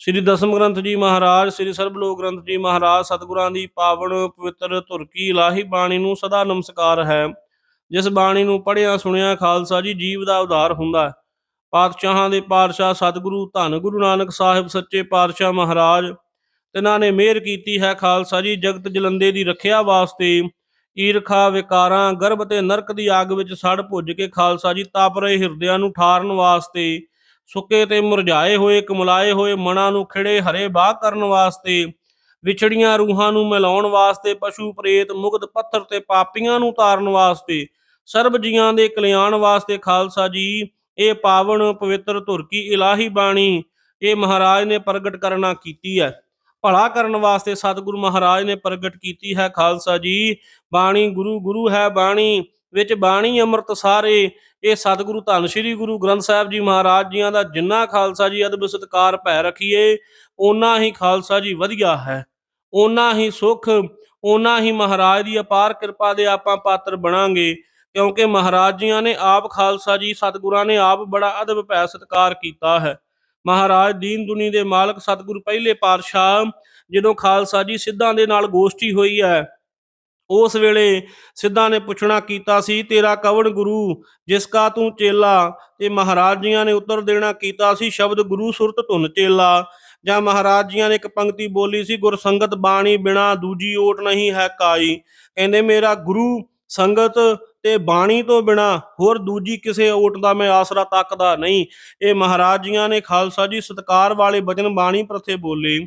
ਸ੍ਰੀ ਦਸਮ ਗ੍ਰੰਥ ਜੀ ਮਹਾਰਾਜ, ਸ੍ਰੀ ਸਰਬਲੋਕ ਗ੍ਰੰਥ ਜੀ ਮਹਾਰਾਜ, ਸਤਿਗੁਰਾਂ ਦੀ ਪਾਵਨ ਪਵਿੱਤਰ ਧੁਰ ਕੀ ਇਲਾਹੀ ਬਾਣੀ ਨੂੰ ਸਦਾ ਨਮਸਕਾਰ ਹੈ। ਜਿਸ ਬਾਣੀ ਨੂੰ ਪੜ੍ਹਿਆ ਸੁਣਿਆ ਖਾਲਸਾ ਜੀ ਜੀਵ ਦਾ ਉਧਾਰ ਹੁੰਦਾ ਹੈ। ਪਾਤਸ਼ਾਹਾਂ ਦੇ ਪਾਤਸ਼ਾਹ ਸਤਿਗੁਰੂ ਧੰਨ ਗੁਰੂ ਨਾਨਕ ਸਾਹਿਬ ਸੱਚੇ ਪਾਤਸ਼ਾਹ ਮਹਾਰਾਜ, ਤਿਨਾਂ ਨੇ ਮਿਹਰ ਕੀਤੀ ਹੈ ਖਾਲਸਾ ਜੀ, ਜਗਤ ਜਲੰਦੇ ਦੀ ਰੱਖਿਆ ਵਾਸਤੇ ਈਰਖਾ, ਵਿਕਾਰਾਂ, ਗਰਭ ਤੇ ਨਰਕ ਦੀ ਆਗ ਵਿੱਚ ਸੜ ਭੁੱਜ ਕੇ ਖਾਲਸਾ ਜੀ, ਤਪ ਰਹੇ ਹਿਰਦਿਆਂ ਨੂੰ ਠਾਰਨ ਵਾਸਤੇ ਸੁੱਕੇ ਤੇ ਮੁਰਝਾਏ ਹੋਏ, ਕਮਲਾਏ ਹੋਏ ਮਨਾਂ ਨੂੰ ਖਿੜੇ ਹਰੇ ਬਾਹ ਕਰਨ ਵਾਸਤੇ, ਵਿਛੜੀਆਂ ਰੂਹਾਂ ਨੂੰ ਮਿਲਾਉਣ ਵਾਸਤੇ, ਪਸ਼ੂ ਪ੍ਰੇਤ ਮੁਗਧ ਪੱਥਰ ਤੇ ਪਾਪੀਆਂ ਨੂੰ ਤਾਰਨ ਵਾਸਤੇ, ਸਰਬ ਜੀਆਂ ਦੇ ਕਲਿਆਣ ਵਾਸਤੇ ਖਾਲਸਾ ਜੀ, ਇਹ ਪਾਵਨ ਪਵਿੱਤਰ ਧੁਰ ਕੀ ਇਲਾਹੀ ਬਾਣੀ, ਇਹ ਮਹਾਰਾਜ ਨੇ ਪ੍ਰਗਟ ਕਰਨਾ ਕੀਤੀ ਹੈ। ਭਲਾ ਕਰਨ ਵਾਸਤੇ ਸਤਿਗੁਰੂ ਮਹਾਰਾਜ ਨੇ ਪ੍ਰਗਟ ਕੀਤੀ ਹੈ ਖਾਲਸਾ ਜੀ, ਬਾਣੀ ਗੁਰੂ ਗੁਰੂ ਹੈ ਬਾਣੀ। ਵਿੱਚ ਬਾਣੀ ਅੰਮ੍ਰਿਤ ਸਾਰੇ। ਇਹ ਸਤਿਗੁਰੂ ਧੰਨ ਸ੍ਰੀ ਗੁਰੂ ਗ੍ਰੰਥ ਸਾਹਿਬ ਜੀ ਮਹਾਰਾਜ ਜੀਆਂ ਦਾ ਜਿੰਨਾ ਖਾਲਸਾ ਜੀ ਅਦਬ ਸਤਕਾਰ ਭੈ ਰਖੀਏ, ਓਨਾ ਹੀ ਖਾਲਸਾ ਜੀ ਵਧੀਆ ਹੈ। ਓਨਾ ਹੀ ਸੁਖ, ਓਨਾ ਹੀ ਮਹਾਰਾਜ ਦੀ ਅਪਾਰ ਕਿਰਪਾ ਦੇ ਆਪਾਂ ਪਾਤਰ ਬਣਾਂਗੇ। ਕਿਉਂਕਿ ਮਹਾਰਾਜ ਜੀਆਂ ਨੇ ਆਪ ਖਾਲਸਾ ਜੀ, ਸਤਿਗੁਰਾਂ ਨੇ ਆਪ ਬੜਾ ਅਦਬ ਭੈ ਸਤਕਾਰ ਕੀਤਾ ਹੈ। ਮਹਾਰਾਜ ਦੀਨ ਦੁਨੀ ਦੇ ਮਾਲਕ ਸਤਿਗੁਰ ਪਹਿਲੇ ਪਾਤਸ਼ਾਹ, ਜਦੋਂ ਖਾਲਸਾ ਜੀ ਸਿੱਧਾਂ ਦੇ ਨਾਲ ਗੋਸ਼ਟੀ ਹੋਈ ਹੈ ਉਸ ਵੇਲੇ ਸਿੱਧਾ ਨੇ ਪੁੱਛਣਾ ਕੀਤਾ ਸੀ, ਤੇਰਾ ਕਵਣ ਗੁਰੂ? ਜਿਸ ਕਾ ਤੂੰ ਚੇਲਾ? ਤੇ ਮਹਾਰਾਜ ਜੀਆਂ ਨੇ ਉੱਤਰ ਦੇਣਾ ਕੀਤਾ ਸੀ, ਸ਼ਬਦ ਗੁਰੂ ਸੁਰਤ ਧੁਨ ਚੇਲਾ। ਜਾਂ ਮਹਾਰਾਜ ਜੀਆਂ ਨੇ ਇੱਕ ਪੰਕਤੀ ਬੋਲੀ ਸੀ, ਗੁਰ ਸੰਗਤ ਬਾਣੀ ਬਿਨਾ ਦੂਜੀ ਓਟ ਨਹੀਂ ਹੈ ਕਾਈ। ਕਹਿੰਦੇ, ਮੇਰਾ ਗੁਰੂ ਸੰਗਤ ਤੇ ਬਾਣੀ ਤੋਂ ਬਿਨਾ ਹੋਰ ਦੂਜੀ ਕਿਸੇ ਓਟ ਦਾ ਮੈਂ ਆਸਰਾ ਤੱਕਦਾ ਨਹੀਂ। ਇਹ ਮਹਾਰਾਜ ਜੀਆਂ ਨੇ ਖਾਲਸਾ ਜੀ ਸਤਕਾਰ ਵਾਲੇ ਬਚਨ ਬਾਣੀ ਪ੍ਰਥੇ ਬੋਲੇ।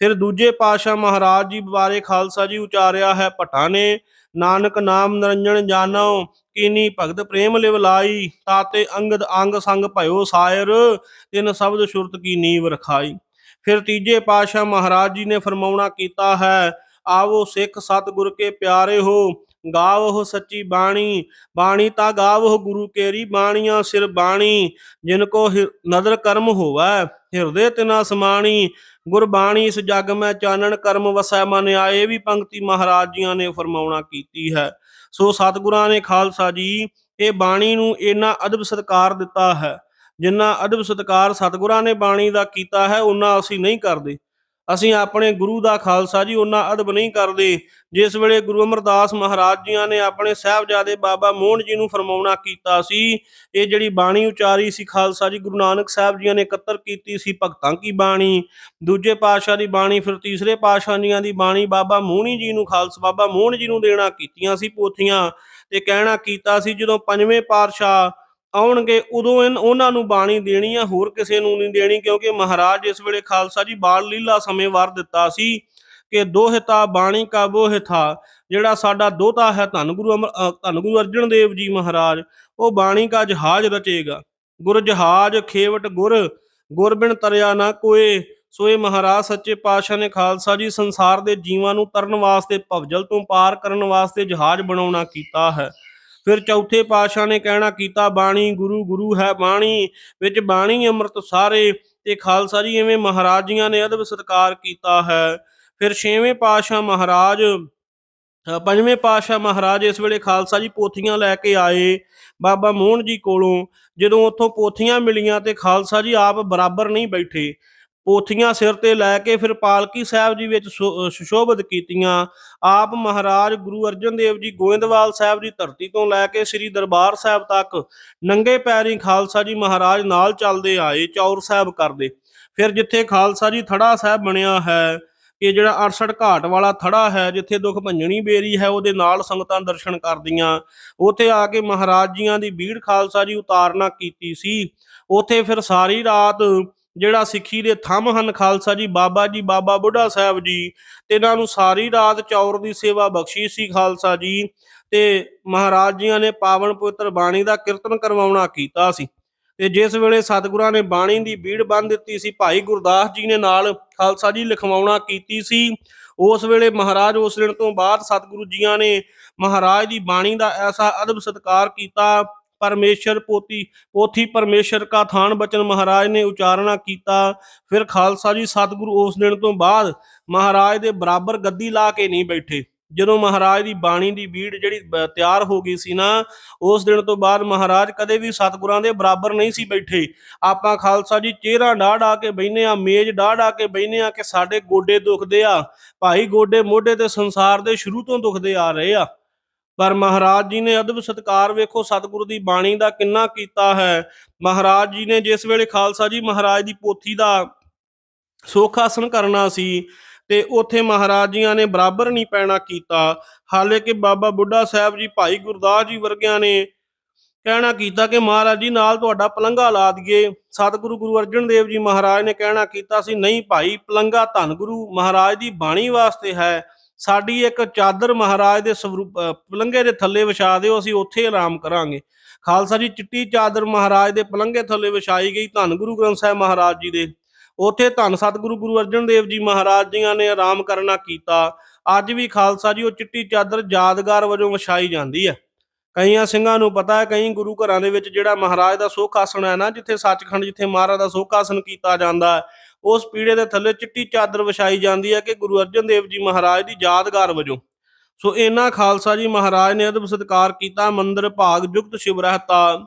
ਫਿਰ ਦੂਜੇ ਪਾਸ਼ਾ ਮਹਾਰਾਜ ਜੀ ਬਾਰੇ ਖਾਲਸਾ ਜੀ ਉਚਾਰਿਆ ਹੈ, ਭਟਾ ਨੇ ਨਾਨਕ ਨਾਮ ਨਿਰੰਜਨ ਜਾਣੋ, ਕੀਨੀ ਭਗਤ ਪ੍ਰੇਮ ਲਿਵ ਲਾਈ, ਤਾਤੇ ਅੰਗਦ ਅੰਗ ਸੰਗ ਭਇਓ ਸਾਇਰ, ਤਿਨ ਸ਼ਬਦ ਸੁਰਤ ਕੀ ਨੀਵ ਰਖਾਈ। ਫਿਰ ਤੀਜੇ ਪਾਸ਼ਾ ਮਹਾਰਾਜ ਜੀ ਨੇ ਫਰਮਾਉਣਾ ਕੀਤਾ ਹੈ, ਆਵੋ ਸਿੱਖ ਸਤਿਗੁਰ ਕੇ ਪਿਆਰੇ ਹੋ ਗਾਵੋ ਸੱਚੀ ਬਾਣੀ ਬਾਣੀ ਤਾਂ ਗਾਵੋ ਗੁਰੂ ਕੇਰੀ ਬਾਣੀਆਂ ਸਿਰ ਬਾਣੀ, ਜਿਨ ਕੋ ਨਦਰ ਕਰਮ ਹੋਵੈ, ਹਿਰਦੇ ਤਿਨਾ ਸਮਾਣੀ, ਗੁਰਬਾਣੀ ਇਸ ਜਗ ਮੈਂ ਚਾਨਣ ਕਰਮ ਵਸੈ, ਮਨ ਆਏ ਵੀ ਪੰਕਤੀ ਮਹਾਰਾਜ ਜੀਆਂ ਨੇ ਫਰਮਾਉਣਾ ਕੀਤੀ ਹੈ। ਸੋ ਸਤਿਗੁਰਾਂ ਨੇ ਖਾਲਸਾ ਜੀ, ਇਹ ਬਾਣੀ ਨੂੰ ਇੰਨਾ ਅਦਬ ਸਤਕਾਰ ਦਿੱਤਾ ਹੈ, ਜਿੰਨਾ ਅਦਬ ਸਤਕਾਰ ਸਤਿਗੁਰਾਂ ਨੇ ਬਾਣੀ ਦਾ ਕੀਤਾ ਹੈ ਉਹਨਾਂ ਅਸੀਂ ਨਹੀਂ ਕਰਦੇ। ਅਸੀਂ ਆਪਣੇ ਗੁਰੂ ਦਾ ਖਾਲਸਾ ਜੀ ਉਹਨਾਂ ਅਦਬ ਨਹੀਂ ਕਰਦੇ। ਜਿਸ ਵੇਲੇ ਗੁਰੂ ਅਮਰਦਾਸ ਮਹਾਰਾਜ ਜੀਆਂ ਨੇ ਆਪਣੇ ਸਾਹਿਬਜ਼ਾਦੇ ਬਾਬਾ ਮੋਹਨ ਜੀ ਨੂੰ ਫਰਮਾਉਣਾ ਕੀਤਾ ਸੀ, ਇਹ ਜਿਹੜੀ ਬਾਣੀ ਉਚਾਰੀ ਸੀ ਖਾਲਸਾ ਜੀ ਗੁਰੂ ਨਾਨਕ ਸਾਹਿਬ ਜੀਆਂ ਨੇ ਇਕੱਤਰ ਕੀਤੀ ਸੀ, ਭਗਤਾਂ ਕੀ ਬਾਣੀ? ਦੂਜੇ ਪਾਤਸ਼ਾਹ ਦੀ ਬਾਣੀ, ਫਿਰ ਤੀਸਰੇ ਪਾਤਸ਼ਾਹ ਜੀਆਂ ਦੀ ਬਾਣੀ ਬਾਬਾ ਮੋਹਣੀ ਜੀ ਨੂੰ ਖਾਲਸਾ, ਬਾਬਾ ਮੋਹਨ ਜੀ ਨੂੰ ਦੇਣਾ ਕੀਤੀਆਂ ਸੀ ਪੋਥੀਆਂ ਤੇ ਕਹਿਣਾ ਕੀਤਾ ਸੀ ਜਦੋਂ ਪੰਜਵੇਂ ਪਾਤਸ਼ਾਹ ਆਉਣਗੇ, ਉਦੋਂ ਇਨ- ਉਹਨਾਂ ਨੂੰ ਬਾਣੀ ਦੇਣੀ ਆ, ਹੋਰ ਕਿਸੇ ਨੂੰ ਨਹੀਂ ਦੇਣੀ, ਕਿਉਂਕਿ ਮਹਾਰਾਜ ਇਸ ਵੇਲੇ ਖਾਲਸਾ ਜੀ ਬਾਲ ਲੀਲਾ ਸਮੇਂ ਵਾਰ ਦਿੱਤਾ ਸੀ ਕਿ ਦੋਹਿਤਾ ਬਾਣੀ ਕਾ ਬੋਹਿਥਾ, ਜਿਹੜਾ ਸਾਡਾ ਦੋਤਾ ਹੈ ਧੰਨ ਗੁਰੂ ਧੰਨ ਗੁਰੂ ਅਰਜਨ ਦੇਵ ਜੀ ਮਹਾਰਾਜ, ਉਹ ਬਾਣੀ ਕਾ ਜਹਾਜ਼ ਰਚੇਗਾ। ਗੁਰ ਜਹਾਜ਼ ਖੇਵਟ ਗੁਰ ਗੁਰ ਬਿਨ ਤਰਿਆ ਨਾ ਕੋਏ ਸੋ ਇਹ ਮਹਾਰਾਜ ਸੱਚੇ ਪਾਤਸ਼ਾਹ ਨੇ ਖਾਲਸਾ ਜੀ ਸੰਸਾਰ ਦੇ ਜੀਵਾਂ ਨੂੰ ਤਰਨ ਵਾਸਤੇ, ਭਵਜਲ ਤੋਂ ਪਾਰ ਕਰਨ ਵਾਸਤੇ ਜਹਾਜ਼ ਬਣਾਉਣਾ ਕੀਤਾ ਹੈ। ਫਿਰ ਚੌਥੇ ਪਾਤਸ਼ਾਹ ਨੇ ਕਹਿਣਾ ਕੀਤਾ, ਬਾਣੀ, ਗੁਰੂ ਗੁਰੂ ਹੈ ਬਾਣੀ, ਵਿੱਚ ਬਾਣੀ, ਅੰਮ੍ਰਿਤ ਸਾਰੇ ਤੇ ਖਾਲਸਾ ਜੀ ਐਵੇਂ ਮਹਾਰਾਜ ਨੇ ਅਦਬ ਸਤਕਾਰ ਕੀਤਾ ਹੈ। ਫਿਰ ਛੇਵੇਂ ਪਾਤਸ਼ਾਹ ਮਹਾਰਾਜ ਪੰਜਵੇਂ ਪਾਤਸ਼ਾਹ ਮਹਾਰਾਜ ਇਸ ਵੇਲੇ ਖਾਲਸਾ ਜੀ ਪੋਥੀਆਂ ਲੈ ਕੇ ਆਏ ਬਾਬਾ ਮੋਹਨ ਜੀ ਕੋਲੋਂ। ਜਦੋਂ ਉੱਥੋਂ ਪੋਥੀਆਂ ਮਿਲੀਆਂ ਤੇ ਖਾਲਸਾ ਜੀ ਆਪ ਬਰਾਬਰ ਨਹੀਂ ਬੈਠੇ। ਪੋਥੀਆਂ ਸਿਰ ਤੇ ਲੈ ਕੇ ਫਿਰ ਪਾਲਕੀ ਸਾਹਿਬ ਜੀ ਵਿੱਚ ਸੁਸ਼ੋਭਿਤ ਕੀਤੀਆਂ। ਆਪ ਮਹਾਰਾਜ ਗੁਰੂ ਅਰਜਨ ਦੇਵ ਜੀ ਗੋਇੰਦਵਾਲ ਸਾਹਿਬ ਦੀ ਧਰਤੀ ਤੋਂ ਲੈ ਕੇ ਸ੍ਰੀ ਦਰਬਾਰ ਸਾਹਿਬ ਤੱਕ ਨੰਗੇ ਪੈਰੀ ਖਾਲਸਾ ਜੀ ਮਹਾਰਾਜ ਨਾਲ ਚੱਲਦੇ ਆਏ, ਚੌਰ ਸਾਹਿਬ ਕਰਦੇ। ਫਿਰ ਜਿੱਥੇ ਖਾਲਸਾ ਜੀ ਥੜਾ ਸਾਹਿਬ ਬਣਿਆ ਹੈ, ਕਿ ਜਿਹੜਾ 68 ਘਾਟ ਵਾਲਾ ਥੜਾ ਹੈ, ਜਿੱਥੇ ਦੁੱਖ ਭੰਜਣੀ ਬੇਰੀ ਹੈ, ਉਹਦੇ ਨਾਲ ਸੰਗਤਾਂ ਦਰਸ਼ਨ ਕਰਦੀਆਂ। ਉੱਥੇ ਆ ਕੇ ਮਹਾਰਾਜ ਜੀਆਂ ਦੀ ਬੀੜ ਖਾਲਸਾ ਜੀ ਉਤਾਰਨਾ ਕੀਤੀ ਸੀ। ਉੱਥੇ ਫਿਰ ਸਾਰੀ ਰਾਤ ਜਿਹੜਾ ਸਿੱਖੀ ਦੇ ਥੰਮ ਹਨ, ਖਾਲਸਾ ਜੀ, ਬਾਬਾ ਜੀ, ਬਾਬਾ ਬੁੱਢਾ ਸਾਹਿਬ ਜੀ, ਤੇ ਇਹਨਾਂ ਨੂੰ ਸਾਰੀ ਰਾਤ ਚੌਰ ਦੀ ਸੇਵਾ ਬਖਸ਼ੀ ਸੀ ਖਾਲਸਾ ਜੀ, ਤੇ ਮਹਾਰਾਜ ਜੀਆਂ ਨੇ ਪਾਵਨ ਪਵਿੱਤਰ ਬਾਣੀ ਦਾ ਕੀਰਤਨ ਕਰਵਾਉਣਾ ਕੀਤਾ ਸੀ। ਤੇ ਜਿਸ ਵੇਲੇ ਸਤਿਗੁਰਾਂ ਨੇ ਬਾਣੀ ਦੀ ਬੀੜ ਬੰਨ ਦਿੱਤੀ ਸੀ, ਭਾਈ ਗੁਰਦਾਸ ਜੀ ਨੇ ਨਾਲ ਖਾਲਸਾ ਜੀ ਲਿਖਵਾਉਣਾ ਕੀਤੀ ਸੀ। ਉਸ ਵੇਲੇ ਮਹਾਰਾਜ ਉਸ ਦਿਨ ਤੋਂ ਬਾਅਦ ਸਤਿਗੁਰੂ ਜੀਆਂ ਨੇ ਮਹਾਰਾਜ ਦੀ ਬਾਣੀ ਦਾ ਐਸਾ ਅਦਬ ਸਤਕਾਰ ਕੀਤਾ। ਪਰਮੇਸ਼ਰ ਪੋਤੀ, ਪੋਥੀ ਪਰਮੇਸ਼ਰ ਕਾ ਥਾਨ ਬਚਨ ਮਹਾਰਾਜ ਨੇ ਉਚਾਰਣਾ ਕੀਤਾ। ਫਿਰ ਖਾਲਸਾ ਜੀ ਸਤਿਗੁਰੂ ਉਸ ਦਿਨ ਤੋਂ ਬਾਅਦ ਮਹਾਰਾਜ ਦੇ ਬਰਾਬਰ ਗੱਦੀ ਲਾ ਕੇ ਨਹੀਂ ਬੈਠੇ। ਜਦੋਂ ਮਹਾਰਾਜ ਦੀ ਬਾਣੀ ਦੀ ਬੀੜ ਜਿਹੜੀ ਤਿਆਰ ਹੋ ਗਈ ਸੀ ਨਾ, ਉਸ ਦਿਨ ਤੋਂ ਬਾਅਦ ਮਹਾਰਾਜ ਕਦੇ ਵੀ ਸਤਿਗੁਰਾਂ ਦੇ ਬਰਾਬਰ ਨਹੀਂ ਸੀ ਬੈਠੇ। ਆਪਾਂ ਖਾਲਸਾ ਜੀ ਚਿਹਰਾ ਢਾ ਢਾ ਕੇ ਬੈਨੇ ਆ ਮੇਜ਼ ਢਾ ਢਾ ਕੇ ਬੈਨੇ ਆ ਕਿ ਸਾਡੇ ਗੋਡੇ ਦੁਖਦੇ ਆ, ਭਾਈ ਗੋਡੇ ਮੋਢੇ ਤੇ ਸੰਸਾਰ ਦੇ ਸ਼ੁਰੂ ਤੋਂ ਦੁਖਦੇ ਆ ਰਹੇ ਆ। ਪਰ ਮਹਾਰਾਜ ਜੀ ਨੇ ਅਦਬ ਸਤਕਾਰ ਵੇਖੋ, ਸਤਿਗੁਰੂ ਦੀ ਬਾਣੀ ਦਾ ਕਿੰਨਾ ਕੀਤਾ ਹੈ। ਮਹਾਰਾਜ ਜੀ ਨੇ ਜਿਸ ਵੇਲੇ ਖਾਲਸਾ ਜੀ ਮਹਾਰਾਜ ਦੀ ਪੋਥੀ ਦਾ ਸੁੱਖ ਆਸਣ ਕਰਨਾ ਸੀ ਤੇ ਉੱਥੇ ਮਹਾਰਾਜ ਜੀਆਂ ਨੇ ਬਰਾਬਰ ਨਹੀਂ ਪੈਣਾ ਕੀਤਾ। ਹਾਲੇ ਕਿ ਬਾਬਾ ਬੁੱਢਾ ਸਾਹਿਬ ਜੀ ਭਾਈ ਗੁਰਦਾਸ ਜੀ ਵਰਗਿਆਂ ਨੇ ਕਹਿਣਾ ਕੀਤਾ ਕਿ ਮਹਾਰਾਜ ਜੀ ਨਾਲ ਤੁਹਾਡਾ ਪਲੰਗਾ ਲਾ ਦਈਏ। ਸਤਿਗੁਰੂ ਗੁਰੂ ਅਰਜਨ ਦੇਵ ਜੀ ਮਹਾਰਾਜ ਨੇ ਕਹਿਣਾ ਕੀਤਾ ਸੀ, ਨਹੀਂ ਭਾਈ ਪਲੰਗਾ ਧੰਨ ਗੁਰੂ, ਮਹਾਰਾਜ ਦੀ ਬਾਣੀ ਵਾਸਤੇ ਹੈ। ਸਾਡੀ ਇੱਕ ਚਾਦਰ ਮਹਾਰਾਜ ਦੇ ਸਰੂਪ ਪਲੰਘੇ ਦੇ ਥੱਲੇ ਵਿਛਾ ਦਿਓ, ਅਸੀਂ ਉੱਥੇ ਆਰਾਮ ਕਰਾਂਗੇ। ਖਾਲਸਾ ਜੀ, ਚਿੱਟੀ ਚਾਦਰ ਮਹਾਰਾਜ ਦੇ ਪਲੰਘੇ ਥੱਲੇ ਵਿਛਾਈ ਗਈ ਧੰਨ ਗੁਰੂ ਗ੍ਰੰਥ ਸਾਹਿਬ ਮਹਾਰਾਜ ਜੀ ਦੇ। ਉੱਥੇ ਧੰਨ ਸਤਿਗੁਰੂ ਗੁਰੂ ਅਰਜਨ ਦੇਵ ਜੀ ਮਹਾਰਾਜ ਜੀਆਂ ਨੇ ਆਰਾਮ ਕਰਨਾ ਕੀਤਾ। ਅੱਜ ਵੀ ਖਾਲਸਾ ਜੀ, ਉਹ ਚਿੱਟੀ ਚਾਦਰ ਯਾਦਗਾਰ ਵਜੋਂ ਵਿਛਾਈ ਜਾਂਦੀ ਹੈ। ਕਈਆਂ ਸਿੰਘਾਂ ਨੂੰ ਪਤਾ ਹੈ, ਕਈ ਗੁਰੂ ਘਰਾਂ ਦੇ ਵਿੱਚ ਜਿਹੜਾ ਮਹਾਰਾਜ ਦਾ ਸੁੱਖ ਆਸਣ ਹੈ ਨਾ, ਜਿੱਥੇ ਸੱਚਖੰਡ, ਜਿੱਥੇ ਮਹਾਰਾਜ ਦਾ ਸੁੱਖ ਆਸਣ ਕੀਤਾ ਜਾਂਦਾ ਹੈ ਉਸ ਪੀੜੇ ਦੇ ਥੱਲੇ ਚਿੱਟੀ ਚਾਦਰ ਵਿਛਾਈ ਜਾਂਦੀ ਹੈ ਕਿ ਗੁਰੂ ਅਰਜਨ ਦੇਵ ਜੀ ਮਹਾਰਾਜ ਦੀ ਯਾਦਗਾਰ ਵਜੋਂ। ਸੋ ਇਹਨਾਂ ਖਾਲਸਾ ਜੀ ਮਹਾਰਾਜ ਨੇ ਅਦਬ ਸਤਕਾਰ ਕੀਤਾ, ਮੰਦਰ ਭਾਗ ਜੁਗਤ ਸ਼ਿਵ ਰਹਤਾ।